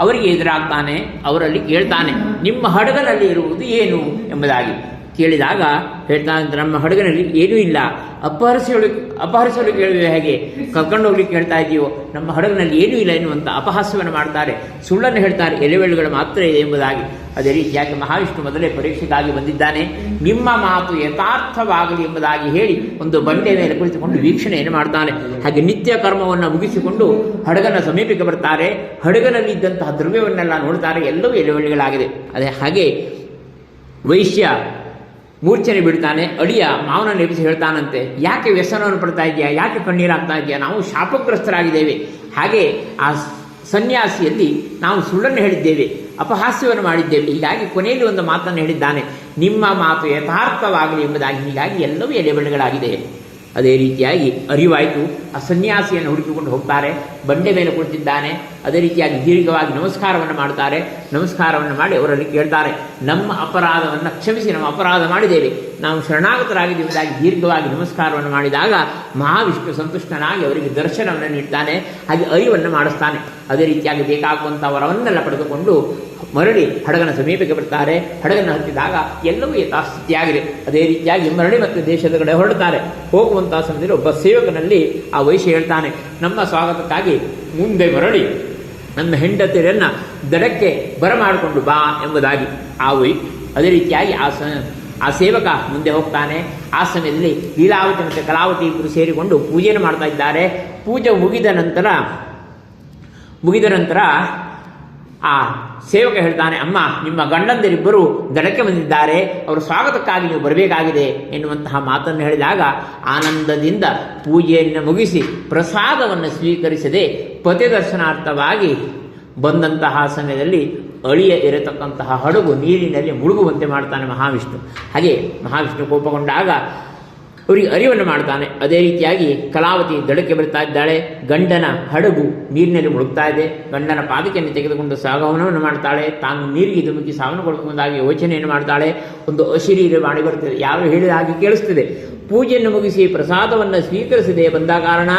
ಅವರಿಗೆ ಎದುರಾಗ್ತಾನೆ ಅವರಲ್ಲಿ ಕೇಳ್ತಾನೆ ನಿಮ್ಮ ಹಡಗನಲ್ಲಿ ಇರುವುದು ಏನು ಎಂಬುದಾಗಿ. ಕೇಳಿದಾಗ ಹೇಳ್ತಾನೆ, ನಮ್ಮ ಹಡಗನಲ್ಲಿ ಏನೂ ಇಲ್ಲ. ಅಪಹರಿಸಲು ಅಪಹರಿಸಲು ಕೇಳುವೆ ಹೇಗೆ ಕರ್ಕೊಂಡು ಹೋಗ್ಲಿಕ್ಕೆ ಹೇಳ್ತಾ ಇದೆಯೋ? ನಮ್ಮ ಹಡಗಿನಲ್ಲಿ ಏನೂ ಇಲ್ಲ ಎನ್ನುವಂಥ ಅಪಹಾಸ್ಯವನ್ನು ಮಾಡ್ತಾರೆ. ಸುಳ್ಳನ್ನು ಹೇಳ್ತಾರೆ. ಎಲೆವೆಳುಗಳು ಮಾತ್ರ ಇದೆ ಎಂಬುದಾಗಿ. ಅದೇ ರೀತಿಯಾಗಿ ಮಹಾವಿಷ್ಣು ಮೊದಲೇ ಪರೀಕ್ಷೆಗಾಗಿ ಬಂದಿದ್ದಾನೆ. ನಿಮ್ಮ ಮಾತು ಯಥಾರ್ಥವಾಗಲಿ ಎಂಬುದಾಗಿ ಹೇಳಿ ಒಂದು ಬಂಡೆ ಮೇಲೆ ಕುಳಿತುಕೊಂಡು ವೀಕ್ಷಣೆಯನ್ನು ಮಾಡ್ತಾನೆ. ಹಾಗೆ ನಿತ್ಯ ಕರ್ಮವನ್ನು ಮುಗಿಸಿಕೊಂಡು ಹಡಗನ ಸಮೀಪಕ್ಕೆ ಬರ್ತಾರೆ. ಹಡಗನಲ್ಲಿ ಇದ್ದಂತಹ ದ್ರವ್ಯವನ್ನೆಲ್ಲ ನೋಡ್ತಾರೆ. ಎಲ್ಲವೂ ಎಲೆವೆಳುಗಳಾಗಿದೆ ಅದೇ ಹಾಗೆ ವೈಶ್ಯ ಮೂರ್ಛನೆ ಬಿಡ್ತಾನೆ ಅಳಿಯ ಮಾವನ ನೆಪಿಸಿ ಹೇಳ್ತಾನಂತೆ, ಯಾಕೆ ವ್ಯಸನವನ್ನು ಪಡ್ತಾ ಇದೆಯಾ ಯಾಕೆ ಕಣ್ಣೀರಾಗ್ತಾ ಇದೆಯಾ ನಾವು ಶಾಪಗ್ರಸ್ತರಾಗಿದ್ದೇವೆ. ಹಾಗೆ ಆ ಸನ್ಯಾಸಿಯಲ್ಲಿ ನಾವು ಸುಳ್ಳನ್ನು ಹೇಳಿದ್ದೇವೆ, ಅಪಹಾಸ್ಯವನ್ನು ಮಾಡಿದ್ದೇವೆ. ಹೀಗಾಗಿ ಕೊನೆಯಲ್ಲಿ ಒಂದು ಮಾತನ್ನು ಹೇಳಿದ್ದಾನೆ, ನಿಮ್ಮ ಮಾತು ಯಥಾರ್ಥವಾಗಲಿ ಎಂಬುದಾಗಿ. ಹೀಗಾಗಿ ಎಲ್ಲವೂ ಎಲೆಬೆಳೆಗಳಾಗಿದೆ ಅದೇ ರೀತಿಯಾಗಿ ಅರಿವಾಯಿತು. ಆ ಸನ್ಯಾಸಿಯನ್ನು ಹುಡುಕಿಕೊಂಡು ಹೋಗ್ತಾರೆ. ಬಂಡೆ ಮೇಲೆ ಕುಳಿತಿದ್ದಾನೆ. ಅದೇ ರೀತಿಯಾಗಿ ದೀರ್ಘವಾಗಿ ನಮಸ್ಕಾರವನ್ನು ಮಾಡ್ತಾರೆ ನಮಸ್ಕಾರವನ್ನು ಮಾಡಿ ಅವರಲ್ಲಿ ಕೇಳ್ತಾರೆ, ನಮ್ಮ ಅಪರಾಧವನ್ನು ಕ್ಷಮಿಸಿ, ನಮ್ಮ ಅಪರಾಧ ಮಾಡಿದ್ದೇವೆ. ನಾವು ಶರಣಾಗತರಾಗಿದ್ದೇವೆಂದಾಗಿ ದೀರ್ಘವಾಗಿ ನಮಸ್ಕಾರವನ್ನು ಮಾಡಿದಾಗ ಮಹಾವಿಷ್ಣು ಸಂತುಷ್ಟನಾಗಿ ಅವರಿಗೆ ದರ್ಶನವನ್ನು ನೀಡ್ತಾನೆ, ಹಾಗೆ ಅರಿವನ್ನು ಮಾಡಿಸ್ತಾನೆ. ಅದೇ ರೀತಿಯಾಗಿ ಬೇಕಾಗುವಂಥ ವರವನ್ನೆಲ್ಲ ಪಡೆದುಕೊಂಡು ಮರಳಿ ಹಡಗನ ಸಮೀಪಕ್ಕೆ ಬರ್ತಾರೆ. ಹಡಗನ್ನು ಹತ್ತಿದಾಗ ಎಲ್ಲವೂ ಯಥಾಸ್ಥಿತಿಯಾಗಿದೆ. ಅದೇ ರೀತಿಯಾಗಿ ಮರಳಿ ಮತ್ತು ದೇಶದ ಕಡೆ ಹೊರಡ್ತಾರೆ ಹೋಗುವಂತಹ ಸಮಯದಲ್ಲಿ ಒಬ್ಬ ಸೇವಕನಲ್ಲಿ ಆ ವೈಶ್ಯ ಹೇಳ್ತಾನೆ, ನಮ್ಮ ಸ್ವಾಗತಕ್ಕಾಗಿ ಮುಂದೆ ಮರಳಿ. ನನ್ನ ಹೆಂಡತಿಯರನ್ನ ದಡಕ್ಕೆ ಬರಮಾಡಿಕೊಂಡು ಬಾ ಎಂಬುದಾಗಿ. ಆ ವೈ, ಅದೇ ರೀತಿಯಾಗಿ ಆ ಸ, ಆ ಸೇವಕ ಮುಂದೆ ಹೋಗ್ತಾನೆ. ಆ ಸಮಯದಲ್ಲಿ ಲೀಲಾವತಿ ಮತ್ತು ಕಲಾವತಿ ಇಬ್ಬರು ಸೇರಿಕೊಂಡು ಪೂಜೆಯನ್ನು ಮಾಡ್ತಾ ಇದ್ದಾರೆ. ಪೂಜೆ ಮುಗಿದ ನಂತರ ಮುಗಿದ ನಂತರ ಆ ಸೇವಕ ಹೇಳ್ತಾನೆ, ಅಮ್ಮ, ನಿಮ್ಮ ಗಂಡಂದಿರಿಬ್ಬರು ದಡಕ್ಕೆ ಬಂದಿದ್ದಾರೆ, ಅವರು ಸ್ವಾಗತಕ್ಕಾಗಿ ನೀವು ಬರಬೇಕಾಗಿದೆ ಎನ್ನುವಂತಹ ಮಾತನ್ನು ಹೇಳಿದಾಗ ಆನಂದದಿಂದ ಪೂಜೆಯನ್ನು ಮುಗಿಸಿ ಪ್ರಸಾದವನ್ನು ಸ್ವೀಕರಿಸದೆ ಪತಿ ದರ್ಶನಾರ್ಥವಾಗಿ ಬಂದಂತಹ ಸಮಯದಲ್ಲಿ ಅಳಿಯ ಇರತಕ್ಕಂತಹ ಹಡಗು ನೀರಿನಲ್ಲಿ ಮುಳುಗುವಂತೆ ಮಾಡ್ತಾನೆ ಮಹಾವಿಷ್ಣು. ಹಾಗೆ ಮಹಾವಿಷ್ಣು ಕೋಪಗೊಂಡಾಗ ಅವರಿಗೆ ಅರಿವನ್ನು ಮಾಡ್ತಾನೆ. ಅದೇ ರೀತಿಯಾಗಿ ಕಲಾವತಿ ದಡಕ್ಕೆ ಬರ್ತಾ ಇದ್ದಾಳೆ. ಗಂಡನ ಹಡಗು ನೀರಿನಲ್ಲಿ ಮುಳುಗ್ತಾ ಇದೆ. ಗಂಡನ ಪಾದಕೆಯನ್ನು ತೆಗೆದುಕೊಂಡು ಸಾಗವನವನ್ನು ಮಾಡ್ತಾಳೆ. ತಾನು ನೀರಿಗೆ ಧುಮುಕಿ ಸಾವನು ಕೊಡ್ಕೊಂಡಾಗಿ ಯೋಚನೆಯನ್ನು ಮಾಡ್ತಾಳೆ. ಒಂದು ಅಶರೀರ ಮಾಡಿ ಬರ್ತದೆ ಯಾರು ಹೇಳಿದ ಹಾಗೆ ಕೇಳಿಸ್ತಿದೆ. ಪೂಜೆಯನ್ನು ಮುಗಿಸಿ ಪ್ರಸಾದವನ್ನು ಸ್ವೀಕರಿಸದೆ ಬಂದ ಕಾರಣ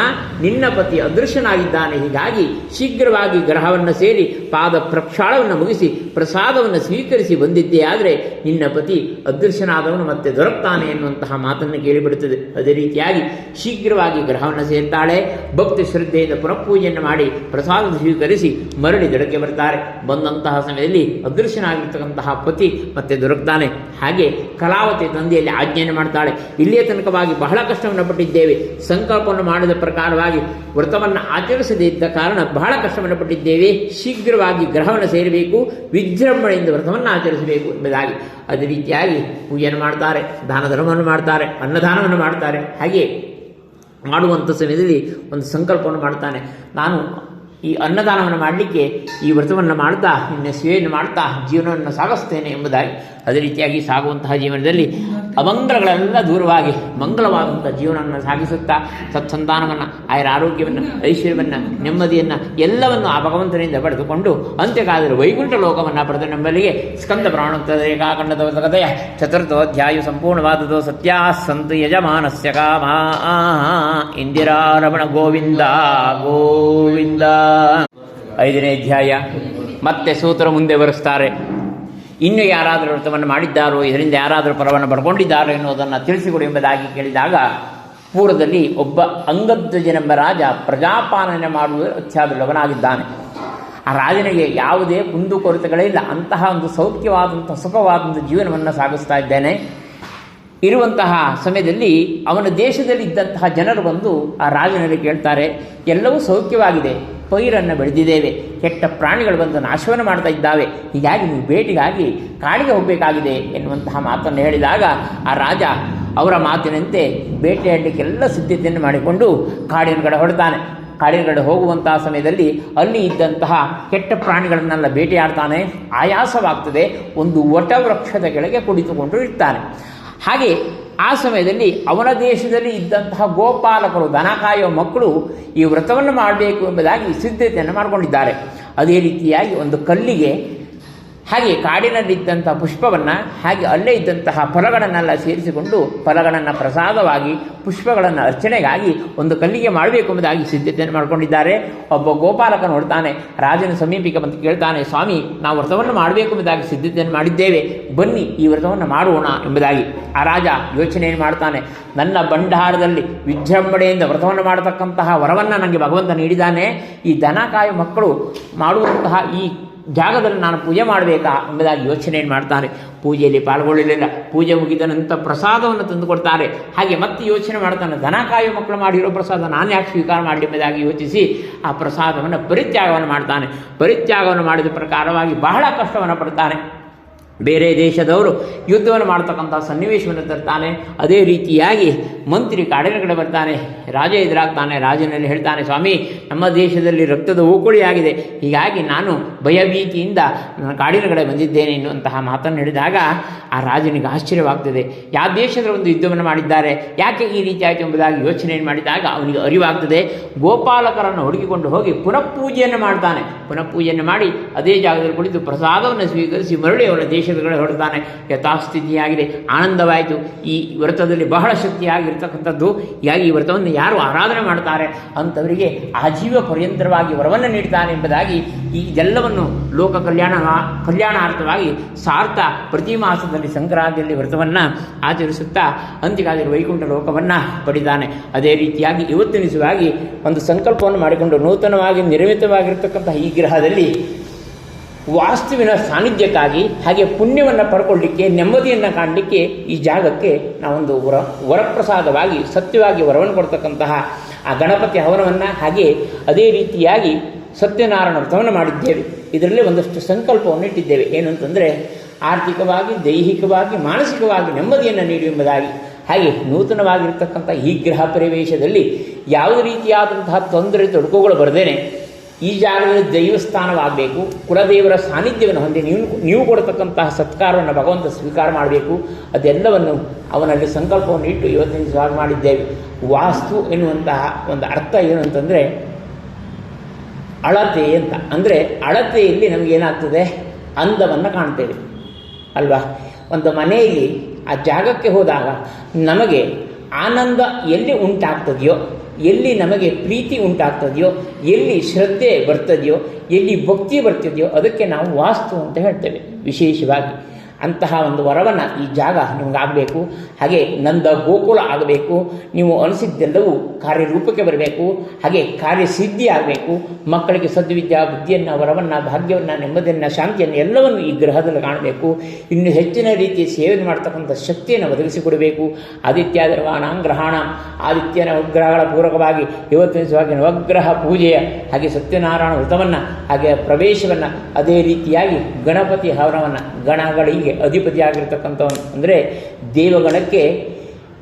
ನಿನ್ನ ಪತಿ ಅದೃಶ್ಯನಾಗಿದ್ದಾನೆ. ಹೀಗಾಗಿ ಶೀಘ್ರವಾಗಿ ಗ್ರಹವನ್ನು ಸೇರಿ ಪಾದ ಪ್ರಕ್ಷಾಳವನ್ನು ಮುಗಿಸಿ ಪ್ರಸಾದವನ್ನು ಸ್ವೀಕರಿಸಿ ಬಂದಿದ್ದೇ. ಆದರೆ ನಿನ್ನ ಪತಿ ಅದೃಶ್ಯನಾದವನು ಮತ್ತೆ ದೊರಕ್ತಾನೆ ಎನ್ನುವಂತಹ ಮಾತನ್ನು ಕೇಳಿಬಿಡುತ್ತದೆ. ಅದೇ ರೀತಿಯಾಗಿ ಶೀಘ್ರವಾಗಿ ಗ್ರಹವನ್ನು ಸೇರ್ತಾಳೆ. ಭಕ್ತಿ ಶ್ರದ್ಧೆಯಿಂದ ಪುನಃಪೂಜೆಯನ್ನು ಮಾಡಿ ಪ್ರಸಾದ ಸ್ವೀಕರಿಸಿ ಮರಳಿ ದಡಕ್ಕೆ ಬರ್ತಾರೆ. ಬಂದಂತಹ ಸಮಯದಲ್ಲಿ ಅದೃಶ್ಯನಾಗಿರ್ತಕ್ಕಂತಹ ಪತಿ ಮತ್ತೆ ದೊರಕ್ತಾನೆ. ಹಾಗೆ ಕಲಾವತಿ ತಂದೆಯಲ್ಲಿ ಆಜ್ಞೆಯನ್ನು ಮಾಡ್ತಾಳೆ. ಇಲ್ಲಿಯ ತನಕವಾಗಿ ಬಹಳ ಕಷ್ಟವನ್ನು ಪಟ್ಟಿದ್ದೇವೆ. ಸಂಕಲ್ಪವನ್ನು ಮಾಡಿದ ಪ್ರಕಾರವಾಗಿ ವ್ರತವನ್ನು ಆಚರಿಸದೇ ಇದ್ದ ಕಾರಣ ಬಹಳ ಕಷ್ಟವನ್ನು ಪಟ್ಟಿದ್ದೇವೆ. ಶೀಘ್ರವಾಗಿ ಗ್ರಹವನ್ನು ಸೇರಬೇಕು, ವಿಜೃಂಭಣೆಯಿಂದ ವ್ರತವನ್ನು ಆಚರಿಸಬೇಕು ಎಂಬುದಾಗಿ. ಅದೇ ರೀತಿಯಾಗಿ ಪೂಜೆಯನ್ನು ಮಾಡ್ತಾರೆ, ದಾನ ಧರ್ಮವನ್ನು ಮಾಡ್ತಾರೆ, ಅನ್ನದಾನವನ್ನು ಮಾಡ್ತಾರೆ. ಹಾಗೆ ಮಾಡುವಂಥ ಸಮಯದಲ್ಲಿ ಒಂದು ಸಂಕಲ್ಪವನ್ನು ಮಾಡ್ತಾನೆ. ನಾನು ಈ ಅನ್ನದಾನವನ್ನು ಮಾಡಲಿಕ್ಕೆ ಈ ವ್ರತವನ್ನು ಮಾಡ್ತಾ, ನಿನ್ನ ಸೇವೆಯನ್ನು ಮಾಡ್ತಾ, ಜೀವನವನ್ನು ಸಾಗಿಸ್ತೇನೆ ಎಂಬುದಾಗಿ ಅದೇ ರೀತಿಯಾಗಿ ಸಾಗುವಂತಹ ಜೀವನದಲ್ಲಿ ಅಮಂಗಲಗಳೆಲ್ಲ ದೂರವಾಗಿ ಮಂಗಲವಾದಂಥ ಜೀವನವನ್ನು ಸಾಗಿಸುತ್ತಾ, ಸತ್ಸಂತಾನವನ್ನು, ಆಯರ ಆರೋಗ್ಯವನ್ನು, ಐಶ್ವರ್ಯವನ್ನು, ನೆಮ್ಮದಿಯನ್ನು ಎಲ್ಲವನ್ನು ಆ ಭಗವಂತನಿಂದ ಪಡೆದುಕೊಂಡು ಅಂತ್ಯಕಾಲದಲ್ಲಿ ವೈಕುಂಠ ಲೋಕವನ್ನು ಪಡೆದ ನಮ್ಮಲ್ಲಿಗೆ ಸ್ಕಂದ ಪ್ರಾಣೋಕ್ತರೇಕಾಖಂಡದ ಕಥೆಯ ಚತುರ್ಥೋಧ್ಯಾಯ ಸಂಪೂರ್ಣವಾದದು ಸತ್ಯಾ ಸಂತು ಯಜಮಾನಸ್ಯ ಕಾಮ. ಇಂದಿರಾರಮಣ ಗೋವಿಂದ ಗೋವಿಂದ. ಐದನೇ ಅಧ್ಯಾಯ. ಮತ್ತೆ ಸೂತ್ರ ಮುಂದೆ ಬರೆಸ್ತಾರೆ ಇನ್ನು ಯಾರಾದರೂ ವ್ರತವನ್ನು ಮಾಡಿದ್ದಾರೋ, ಇದರಿಂದ ಯಾರಾದರೂ ಪರವನ್ನು ಪಡ್ಕೊಂಡಿದ್ದಾರೋ ಎನ್ನುವುದನ್ನು ತಿಳಿಸಿಕೊಡಿ ಎಂಬುದಾಗಿ ಕೇಳಿದಾಗ, ಪೂರ್ವದಲ್ಲಿ ಒಬ್ಬ ಅಂಗದ್ವಜನೆಂಬ ರಾಜ ಪ್ರಜಾಪಾಲನೆ ಮಾಡುವ ಅತ್ಯಾದುರ್ಲಭನಾಗಿದ್ದಾನೆ ಆ ರಾಜನಿಗೆ ಯಾವುದೇ ಕುಂದುಕೊರತೆಗಳೇ ಇಲ್ಲ. ಅಂತಹ ಒಂದು ಸೌಖ್ಯವಾದಂಥ ಸುಖವಾದಂಥ ಜೀವನವನ್ನು ಸಾಗಿಸ್ತಾ ಇದ್ದೇನೆ. ಇರುವಂತಹ ಸಮಯದಲ್ಲಿ ಅವನ ದೇಶದಲ್ಲಿ ಇದ್ದಂತಹ ಜನರು ಬಂದು ಆ ರಾಜನಲ್ಲಿ ಕೇಳ್ತಾರೆ. ಎಲ್ಲವೂ ಸೌಖ್ಯವಾಗಿದೆ. ಪೈರನ್ನು ಬೆಳೆದಿದ್ದೇವೆ. ಕೆಟ್ಟ ಪ್ರಾಣಿಗಳು ಬಂದು ನಾಶವನ್ನು ಮಾಡ್ತಾ ಇದ್ದಾವೆ. ಹೀಗಾಗಿ ನೀವು ಭೇಟಿಗಾಗಿ ಕಾಡಿಗೆ ಹೋಗಬೇಕಾಗಿದೆ ಎನ್ನುವಂತಹ ಮಾತನ್ನು ಹೇಳಿದಾಗ ಆ ರಾಜ ಅವರ ಮಾತಿನಂತೆ ಬೇಟೆಯಾಡಲಿಕ್ಕೆಲ್ಲ ಸಿದ್ಧತೆಯನ್ನು ಮಾಡಿಕೊಂಡು ಕಾಡಿನ ಕಡೆ ಹೊರಡ್ತಾನೆ. ಕಾಡಿನ ಕಡೆ ಹೋಗುವಂತಹ ಸಮಯದಲ್ಲಿ ಅಲ್ಲಿ ಇದ್ದಂತಹ ಕೆಟ್ಟ ಪ್ರಾಣಿಗಳನ್ನೆಲ್ಲ ಬೇಟೆಯಾಡ್ತಾನೆ ಆಯಾಸವಾಗ್ತದೆ. ಒಂದು ವಟವೃಕ್ಷದ ಕೆಳಗೆ ಕುಳಿತುಕೊಂಡು ಇರ್ತಾನೆ. ಹಾಗೆ ಆ ಸಮಯದಲ್ಲಿ ಅವನ ದೇಶದಲ್ಲಿ ಇದ್ದಂತಹ ಗೋಪಾಲಕರು ದನ ಕಾಯುವ ಮಕ್ಕಳು ಈ ವ್ರತವನ್ನು ಮಾಡಬೇಕು ಎಂಬುದಾಗಿ ಸಿದ್ಧತೆಯನ್ನು ಮಾಡಿಕೊಂಡಿದ್ದಾರೆ. ಅದೇ ರೀತಿಯಾಗಿ ಒಂದು ಕಲ್ಲಿಗೆ ಹಾಗೆ ಕಾಡಿನಲ್ಲಿದ್ದಂಥ ಪುಷ್ಪವನ್ನು ಹಾಗೆ ಅಲ್ಲೇ ಇದ್ದಂತಹ ಫಲಗಳನ್ನೆಲ್ಲ ಸೇರಿಸಿಕೊಂಡು ಫಲಗಳನ್ನು ಪ್ರಸಾದವಾಗಿ, ಪುಷ್ಪಗಳನ್ನು ಅರ್ಚನೆಗಾಗಿ ಒಂದು ಕಲ್ಲಿಗೆ ಮಾಡಬೇಕು ಎಂಬುದಾಗಿ ಸಿದ್ಧತೆಯನ್ನು ಮಾಡಿಕೊಂಡಿದ್ದಾರೆ. ಒಬ್ಬ ಗೋಪಾಲಕ ನೋಡ್ತಾನೆ ರಾಜನ ಸಮೀಪಕ್ಕೆ ಬಂದು ಕೇಳ್ತಾನೆ, ಸ್ವಾಮಿ, ನಾವು ವ್ರತವನ್ನು ಮಾಡಬೇಕು ಎಂಬುದಾಗಿ ಸಿದ್ಧತೆಯನ್ನು ಮಾಡಿದ್ದೇವೆ. ಬನ್ನಿ, ಈ ವ್ರತವನ್ನು ಮಾಡೋಣ ಎಂಬುದಾಗಿ ಆ ರಾಜ ಯೋಚನೆಯನ್ನು ಮಾಡ್ತಾನೆ. ನನ್ನ ಭಂಡಾರದಲ್ಲಿ ವಿಜೃಂಭಣೆಯಿಂದ ವ್ರತವನ್ನು ಮಾಡತಕ್ಕಂತಹ ವರವನ್ನು ನನಗೆ ಭಗವಂತ ನೀಡಿದ್ದಾನೆ. ಈ ದನ ಕಾಯೋ ಮಕ್ಕಳು ಮಾಡುವಂತಹ ಈ ಜಾಗದಲ್ಲಿ ನಾನು ಪೂಜೆ ಮಾಡಬೇಕಾ ಎಂಬುದಾಗಿ ಯೋಚನೆಯನ್ನು ಮಾಡ್ತಾರೆ? ಪೂಜೆಯಲ್ಲಿ ಪಾಲ್ಗೊಳ್ಳಲಿಲ್ಲ. ಪೂಜೆ ಮುಗಿದ ನಂತರ ಪ್ರಸಾದವನ್ನು ತಂದುಕೊಡ್ತಾರೆ ಹಾಗೆ ಮತ್ತೆ ಯೋಚನೆ ಮಾಡ್ತಾನೆ ದನ ಕಾಯೋ ಮಕ್ಕಳು ಮಾಡಿರೋ ಪ್ರಸಾದ ನಾನು ಯಾಕೆ ಸ್ವೀಕಾರ ಮಾಡಲಿ? ಎಂಬುದಾಗಿ ಯೋಚಿಸಿ ಆ ಪ್ರಸಾದವನ್ನು ಪರಿತ್ಯಾಗವನ್ನು ಮಾಡ್ತಾನೆ. ಪರಿತ್ಯಾಗವನ್ನು ಮಾಡಿದ ಪ್ರಕಾರವಾಗಿ ಬಹಳ ಕಷ್ಟವನ್ನು ಪಡ್ತಾನೆ. ಬೇರೆ ದೇಶದವರು ಯುದ್ಧವನ್ನು ಮಾಡ್ತಕ್ಕಂಥ ಸನ್ನಿವೇಶವನ್ನು ತರ್ತಾನೆ. ಅದೇ ರೀತಿಯಾಗಿ ಮಂತ್ರಿ ಕಾಡಿನ ಕಡೆ ಬರ್ತಾನೆ. ರಾಜ ಎದುರಾಗ್ತಾನೆ. ರಾಜನಲ್ಲಿ ಹೇಳ್ತಾನೆ, ಸ್ವಾಮಿ, ನಮ್ಮ ದೇಶದಲ್ಲಿ ರಕ್ತದ ಓಕುಳಿಯಾಗಿದೆ ಹೀಗಾಗಿ ನಾನು ಭಯಭೀತಿಯಿಂದ ನನ್ನ ಕಾಡಿನ ಕಡೆ ಬಂದಿದ್ದೇನೆ ಎನ್ನುವಂತಹ ಮಾತನ್ನು ಹೇಳಿದಾಗ ಆ ರಾಜನಿಗೆ ಆಶ್ಚರ್ಯವಾಗ್ತದೆ. ಯಾವ ದೇಶದ ಒಂದು ಯುದ್ಧವನ್ನು ಮಾಡಿದ್ದಾರೆ? ಯಾಕೆ ಈ ರೀತಿ ಆಯಿತು ಎಂಬುದಾಗಿ ಯೋಚನೆಯನ್ನು ಮಾಡಿದಾಗ ಅವನಿಗೆ ಅರಿವಾಗ್ತದೆ. ಗೋಪಾಲಕರನ್ನು ಹುಡುಕಿಕೊಂಡು ಹೋಗಿ ಪುನಃ ಪೂಜೆಯನ್ನು ಮಾಡ್ತಾನೆ. ಪುನಃ ಪೂಜೆಯನ್ನು ಮಾಡಿ ಅದೇ ಜಾಗದಲ್ಲಿ ಕುಳಿತು ಪ್ರಸಾದವನ್ನು ಸ್ವೀಕರಿಸಿ ಮರಳಿ ಅವರ ದೇಶದ ಕಡೆ ಹೊರಡ್ತಾನೆ. ಯಥಾಸ್ಥಿತಿಯಾಗಿದೆ. ಆನಂದವಾಯಿತು. ಈ ವ್ರತದಲ್ಲಿ ಬಹಳ ಶಕ್ತಿಯಾಗಿರ್ತಕ್ಕಂಥದ್ದು. ಹೀಗಾಗಿ ಈ ವ್ರತವನ್ನು ಯಾರು ಆರಾಧನೆ ಮಾಡ್ತಾರೆ ಅಂಥವರಿಗೆ ಆಜೀವ ಪರ್ಯಂತರವಾಗಿ ವರವನ್ನು ನೀಡ್ತಾನೆ ಎಂಬುದಾಗಿ ಈ ಇದೆಲ್ಲವನ್ನು ಲೋಕ ಕಲ್ಯಾಣ, ಕಲ್ಯಾಣಾರ್ಥವಾಗಿ ಸಾರ್ಥ ಪ್ರತಿ ಮಾಸದಲ್ಲಿ ಸಂಕ್ರಾಂತಿಯಲ್ಲಿ ವ್ರತವನ್ನು ಆಚರಿಸುತ್ತಾ ಅಂತ್ಯಕಾಲದಲ್ಲಿ ವೈಕುಂಠ ಲೋಕವನ್ನು ಪಡಿತಾನೆ. ಅದೇ ರೀತಿಯಾಗಿ ಇವತ್ತಿನಿಸುವಾಗಿ ಒಂದು ಸಂಕಲ್ಪವನ್ನು ಮಾಡಿಕೊಂಡು ನೂತನವಾಗಿ ನಿರ್ಮಿತವಾಗಿರ್ತಕ್ಕಂತಹ ಈ ಗ್ರಹದಲ್ಲಿ ವಾಸ್ತುವಿನ ಸಾನ್ನಿಧ್ಯಕ್ಕಾಗಿ ಹಾಗೆ ಪುಣ್ಯವನ್ನು ಪಡ್ಕೊಳ್ಳಿಕ್ಕೆ, ನೆಮ್ಮದಿಯನ್ನು ಕಾಣಲಿಕ್ಕೆ ಈ ಜಾಗಕ್ಕೆ ನಾವೊಂದು ವರ, ವರಪ್ರಸಾದವಾಗಿ, ಸತ್ಯವಾಗಿ ವರವನ್ನು ಕೊಡ್ತಕ್ಕಂತಹ ಆ ಗಣಪತಿ ಹವನವನ್ನು ಹಾಗೆ ಅದೇ ರೀತಿಯಾಗಿ ಸತ್ಯನಾರಾಯಣ ವ್ರತವನ್ನು ಮಾಡಿದ್ದೇವೆ. ಇದರಲ್ಲಿ ಒಂದಷ್ಟು ಸಂಕಲ್ಪವನ್ನು ಇಟ್ಟಿದ್ದೇವೆ. ಏನು ಅಂತಂದರೆ ಆರ್ಥಿಕವಾಗಿ, ದೈಹಿಕವಾಗಿ, ಮಾನಸಿಕವಾಗಿ ನೆಮ್ಮದಿಯನ್ನು ನೀಡಿ ಎಂಬುದಾಗಿ. ಹಾಗೆ ನೂತನವಾಗಿರ್ತಕ್ಕಂಥ ಈ ಗ್ರಹ ಪ್ರವೇಶದಲ್ಲಿ ಯಾವುದೇ ರೀತಿಯಾದಂತಹ ತೊಂದರೆ, ತೊಡಕುಗಳು ಬರದೇನೆ. ಈ ಜಾಗದಲ್ಲಿ ದೈವಸ್ಥಾನವಾಗಬೇಕು, ಕುಲದೇವರ ಸಾನ್ನಿಧ್ಯವನ್ನು ಹೊಂದಿ ನೀವು ನೀವು ಕೊಡತಕ್ಕಂತಹ ಸತ್ಕಾರವನ್ನು ಭಗವಂತ ಸ್ವೀಕಾರ ಮಾಡಬೇಕು. ಅದೆಲ್ಲವನ್ನು ಅವನಲ್ಲಿ ಸಂಕಲ್ಪವನ್ನು ಇಟ್ಟು ಇವತ್ತಿನ ಸ್ವಾಗ ಮಾಡಿದ್ದೇವೆ. ವಾಸ್ತು ಎನ್ನುವಂತಹ ಒಂದು ಅರ್ಥ ಏನು ಅಂತಂದರೆ, ಅಳತೆ ಅಂತ. ಅಂದರೆ ಅಳತೆಯಲ್ಲಿ ನಮಗೇನಾಗ್ತದೆ ಅಂದವನ್ನು ಕಾಣ್ತೇವೆ. ಅಲ್ವಾ? ಒಂದು ಮನೆಯಲ್ಲಿ ಆ ಜಾಗಕ್ಕೆ ಹೋದಾಗ ನಮಗೆ ಆನಂದ ಎಲ್ಲಿ ಉಂಟಾಗ್ತದೆಯೋ ಎಲ್ಲಿ ನಮಗೆ ಪ್ರೀತಿ ಉಂಟಾಗ್ತದೆಯೋ, ಎಲ್ಲಿ ಶ್ರದ್ಧೆ ಬರ್ತದೆಯೋ, ಎಲ್ಲಿ ಭಕ್ತಿ ಬರ್ತದೆಯೋ ಅದಕ್ಕೆ ನಾವು ವಾಸ್ತು ಅಂತ ಹೇಳ್ತೇವೆ ವಿಶೇಷವಾಗಿ. ಅಂತಹ ಒಂದು ವರವನ್ನು ಈ ಜಾಗ ನಿಮಗಾಗಬೇಕು ಹಾಗೆ ನಂದ ಗೋಕುಲ ಆಗಬೇಕು, ನೀವು ಅನಿಸಿದ್ದೆಲ್ಲವೂ ಕಾರ್ಯರೂಪಕ್ಕೆ ಬರಬೇಕು, ಹಾಗೆ ಕಾರ್ಯಸಿದ್ಧಿ ಆಗಬೇಕು, ಮಕ್ಕಳಿಗೆ ಸದ್ವಿದ್ಯಾ ಬುದ್ಧಿಯನ್ನು, ವರವನ್ನು, ಭಾಗ್ಯವನ್ನು, ನೆಮ್ಮದಿಯನ್ನು, ಶಾಂತಿಯನ್ನು ಎಲ್ಲವನ್ನು ಈ ಗ್ರಹದಲ್ಲಿ ಕಾಣಬೇಕು. ಇನ್ನು ಹೆಚ್ಚಿನ ರೀತಿಯ ಸೇವೆ ಮಾಡ್ತಕ್ಕಂಥ ಶಕ್ತಿಯನ್ನು ಒದಗಿಸಿಕೊಡಬೇಕು. ಆದಿತ್ಯಾದಿರ್ವಾಣಾಂ ಗ್ರಹಣ. ಆದಿತ್ಯನ ಉಗ್ರಹಗಳ ಪೂರಕವಾಗಿ ಇವತ್ತಿನ ದಿವಸವಾಗಿ ನವಗ್ರಹ ಪೂಜೆಯ ಹಾಗೆ ಸತ್ಯನಾರಾಯಣ ವ್ರತವನ್ನು, ಹಾಗೆ ಪ್ರವೇಶವನ್ನು, ಅದೇ ರೀತಿಯಾಗಿ ಗಣಪತಿ ಹವನವನ್ನು ಗಣಗಳಿಗೆ ಅಧಿಪತಿಯಾಗಿರ್ತಕ್ಕಂಥವನು. ಅಂದರೆ ದೇವಗಣಕ್ಕೆ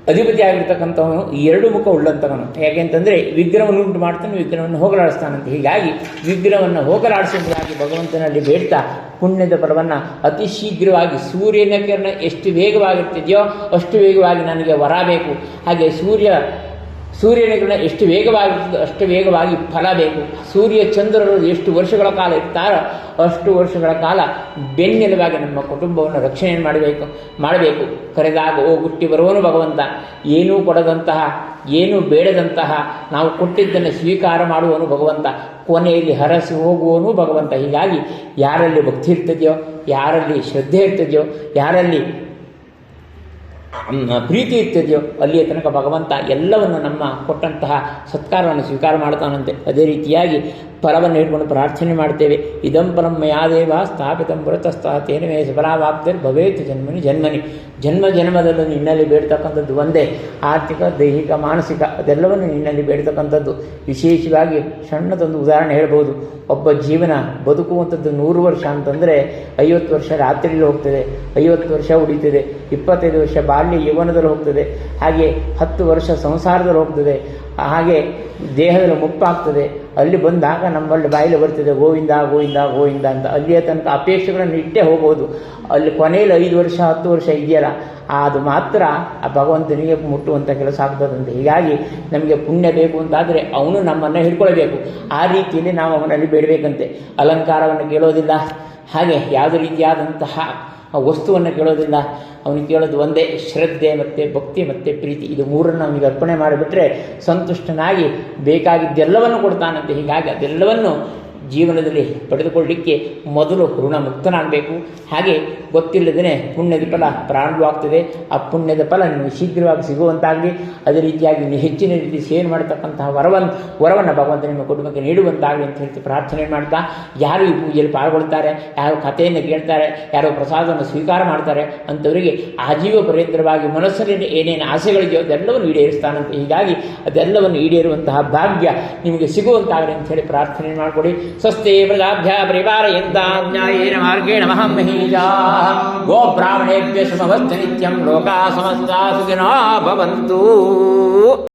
ಅಧಿಪತಿ ಆಗಿರ್ತಕ್ಕಂಥವನು ಎರಡು ಮುಖ ಉಳ್ಳಂಥವನು. ಯಾಕೆ ಅಂತಂದರೆ ವಿಗ್ರಹವನ್ನು ಉಂಟು ಮಾಡ್ತಾನೆ, ವಿಗ್ರಹವನ್ನು ಹೋಗಲಾಡಿಸ್ತಾನಂತ. ಹೀಗಾಗಿ ವಿಗ್ರಹವನ್ನು ಹೋಗಲಾಡಿಸುವುದಾಗಿ ಭಗವಂತನಲ್ಲಿ ಬೇಡ್ತಾ ಪುಣ್ಯದ ಪರವನ್ನು ಅತಿ ಶೀಘ್ರವಾಗಿ ಸೂರ್ಯನ ಕಿರಣ ಎಷ್ಟು ವೇಗವಾಗಿರ್ತಿದೆಯೋ ಅಷ್ಟು ವೇಗವಾಗಿ ನನಗೆ ವರ ಬೇಕು. ಹಾಗೆ ಸೂರ್ಯ ಸೂರ್ಯನ ಎಷ್ಟು ವೇಗವಾಗಿರ್ತದೋ ಅಷ್ಟು ವೇಗವಾಗಿ ಫಲ ಬೇಕು. ಸೂರ್ಯ ಚಂದ್ರರು ಎಷ್ಟು ವರ್ಷಗಳ ಕಾಲ ಇರ್ತಾರೋ ಅಷ್ಟು ವರ್ಷಗಳ ಕಾಲ ಬೆನ್ನೆಲುವಾಗಿ ನಮ್ಮ ಕುಟುಂಬವನ್ನು ರಕ್ಷಣೆ ಮಾಡಬೇಕು ಮಾಡಬೇಕು. ಕರೆದಾಗ, ಓ ಗುಟ್ಟಿ ಬರುವನು ಭಗವಂತ, ಏನೂ ಕೊಡದಂತಹ, ಏನೂ ಬೇಡದಂತಹ, ನಾವು ಕೊಟ್ಟಿದ್ದನ್ನು ಸ್ವೀಕಾರ ಮಾಡುವನು ಭಗವಂತ. ಕೊನೆಯಲ್ಲಿ ಹರಸಿ ಹೋಗುವನು ಭಗವಂತ. ಹೀಗಾಗಿ ಯಾರಲ್ಲಿ ಭಕ್ತಿ ಇರ್ತದೆಯೋ, ಯಾರಲ್ಲಿ ಶ್ರದ್ಧೆ ಇರ್ತದೆಯೋ, ಯಾರಲ್ಲಿ ಪ್ರೀತಿ ಇರ್ತದೆಯೋ ಅಲ್ಲಿಯ ತನಕ ಭಗವಂತ ಎಲ್ಲವನ್ನು ನಮ್ಮ ಕೊಟ್ಟಂತಹ ಸತ್ಕಾರವನ್ನು ಸ್ವೀಕಾರ ಮಾಡ್ತಾನಂತೆ. ಅದೇ ರೀತಿಯಾಗಿ ಫಲವನ್ನು ಇಟ್ಕೊಂಡು ಪ್ರಾರ್ಥನೆ ಮಾಡ್ತೇವೆ ಇದಂ ಫಲಂ ಮಯಾದೇವ ಸ್ಥಾಪಿತಂ ಪುರತಸ್ಥಾತೇನ ಮೇ ಸಫಲಾವಾಪ್ತಿರ್ ಭವೇತ್ ಜನ್ಮನಿ ಜನ್ಮನಿ. ಜನ್ಮ ಜನ್ಮದಲ್ಲೂ ನಿನ್ನಲ್ಲಿ ಬೇಡ್ತಕ್ಕಂಥದ್ದು ಒಂದೇ. ಆರ್ಥಿಕ, ದೈಹಿಕ, ಮಾನಸಿಕ ಅದೆಲ್ಲವನ್ನು ನಿನ್ನಲ್ಲಿ ಬೇಡ್ತಕ್ಕಂಥದ್ದು. ವಿಶೇಷವಾಗಿ ಸಣ್ಣದೊಂದು ಉದಾಹರಣೆ ಹೇಳ್ಬೋದು. ಒಬ್ಬ ಜೀವನ ಬದುಕುವಂಥದ್ದು ನೂರು ವರ್ಷ ಅಂತಂದರೆ ಐವತ್ತು ವರ್ಷ ರಾತ್ರಿಯಲ್ಲಿ ಹೋಗ್ತದೆ, ಐವತ್ತು ವರ್ಷ ಉಳಿತದೆ ಇಪ್ಪತ್ತೈದು ವರ್ಷ ಬಾಲ್ಯ ಯೌವನದಲ್ಲಿ ಹೋಗ್ತದೆ, ಹಾಗೆ ಹತ್ತು ವರ್ಷ ಸಂಸಾರದಲ್ಲಿ ಹೋಗ್ತದೆ, ಹಾಗೆ ದೇಹದಲ್ಲಿ ಮುಪ್ಪಾಗ್ತದೆ ಅಲ್ಲಿ ಬಂದಾಗ ನಮ್ಮಲ್ಲಿ ಬಾಯಿಲೆ ಬರ್ತದೆ, ಗೋವಿಂದ ಗೋವಿಂದ ಗೋವಿಂದ ಅಂತ. ಅಲ್ಲಿಯ ತನಕ ಅಪೇಕ್ಷೆಗಳನ್ನು ಇಟ್ಟೇ ಹೋಗ್ಬೋದು. ಅಲ್ಲಿ ಕೊನೆಯಲ್ಲಿ ಐದು ವರ್ಷ, ಹತ್ತು ವರ್ಷ ಇದೆಯಲ್ಲ ಅದು ಮಾತ್ರ ಆ ಭಗವಂತನಿಗೆ ಮುಟ್ಟುವಂಥ ಕೆಲಸ ಆಗ್ತದಂತೆ ಹೀಗಾಗಿ ನಮಗೆ ಪುಣ್ಯ ಬೇಕು ಅಂತಾದರೆ ಅವನು ನಮ್ಮನ್ನು ಹಿಡ್ಕೊಳ್ಬೇಕು. ಆ ರೀತಿಯಲ್ಲಿ ನಾವು ಅವನಲ್ಲಿ ಬೇಡಬೇಕಂತೆ. ಅಲಂಕಾರವನ್ನು ಕೇಳೋದಿಲ್ಲ. ಹಾಗೆ ಯಾವುದೇ ರೀತಿಯಾದಂತಹ ಆ ವಸ್ತುವನ್ನು ಕೇಳೋದಿಲ್ಲ ಅವನು ಕೇಳೋದು ಒಂದೇ ಶ್ರದ್ಧೆ ಮತ್ತು ಭಕ್ತಿ ಮತ್ತು ಪ್ರೀತಿ. ಇದು ಮೂರನ್ನು ಅವನಿಗೆ ಅರ್ಪಣೆ ಮಾಡಿಬಿಟ್ರೆ ಸಂತುಷ್ಟನಾಗಿ ಬೇಕಾಗಿದ್ದೆಲ್ಲವನ್ನು ಕೊಡ್ತಾನಂತೆ. ಹೀಗಾಗಿ ಅದೆಲ್ಲವನ್ನು ಜೀವನದಲ್ಲಿ ಪಡೆದುಕೊಳ್ಳಲಿಕ್ಕೆ ಮೊದಲು ಋಣಮುಕ್ತನಾಗಬೇಕು ಹಾಗೆ ಗೊತ್ತಿಲ್ಲದೇ ಪುಣ್ಯದ ಫಲ ಪ್ರಾರಂಭವಾಗ್ತದೆ. ಆ ಪುಣ್ಯದ ಫಲ ನಿಮಗೆ ಶೀಘ್ರವಾಗಿ ಸಿಗುವಂತಾಗಲಿ. ಅದೇ ರೀತಿಯಾಗಿ ನೀವು ಹೆಚ್ಚಿನ ರೀತಿ ಸೇವೆ ಮಾಡತಕ್ಕಂತಹ ವರವನ್ನು ವರವನ್ನು ಭಗವಂತ ನಿಮ್ಮ ಕುಟುಂಬಕ್ಕೆ ನೀಡುವಂತಾಗಲಿ ಅಂತ ಹೇಳ್ತಿ ಪ್ರಾರ್ಥನೆ ಮಾಡ್ತಾ, ಯಾರು ಈ ಪೂಜೆಯಲ್ಲಿ ಪಾಲ್ಗೊಳ್ತಾರೆ ಯಾರು ಕಥೆಯನ್ನು ಕೇಳ್ತಾರೆ, ಯಾರು ಪ್ರಸಾದವನ್ನು ಸ್ವೀಕಾರ ಮಾಡ್ತಾರೆ ಅಂಥವರಿಗೆ ಆಜೀವ ಪರ್ಯಂತರವಾಗಿ ಮನಸ್ಸಲ್ಲಿ ಏನೇನು ಆಸೆಗಳಿದೆಯೋ ಅದೆಲ್ಲವನ್ನು ಈಡೇರಿಸ್ತಾನಂತೆ. ಹೀಗಾಗಿ ಅದೆಲ್ಲವನ್ನು ಈಡೇರುವಂತಹ ಭಾಗ್ಯ ನಿಮಗೆ ಸಿಗುವಂತಾಗಲಿ ಅಂತ ಹೇಳಿ ಪ್ರಾರ್ಥನೆ ಮಾಡಿಕೊಡಿ. स्वस्ति प्रजाभ्य परिवारयन्तां न्यायेन मार्गेण महं महीजाः। गोब्राह्मणेभ्य समस्त नित्यम लोका समस्ता सुखिनः भवन्तु।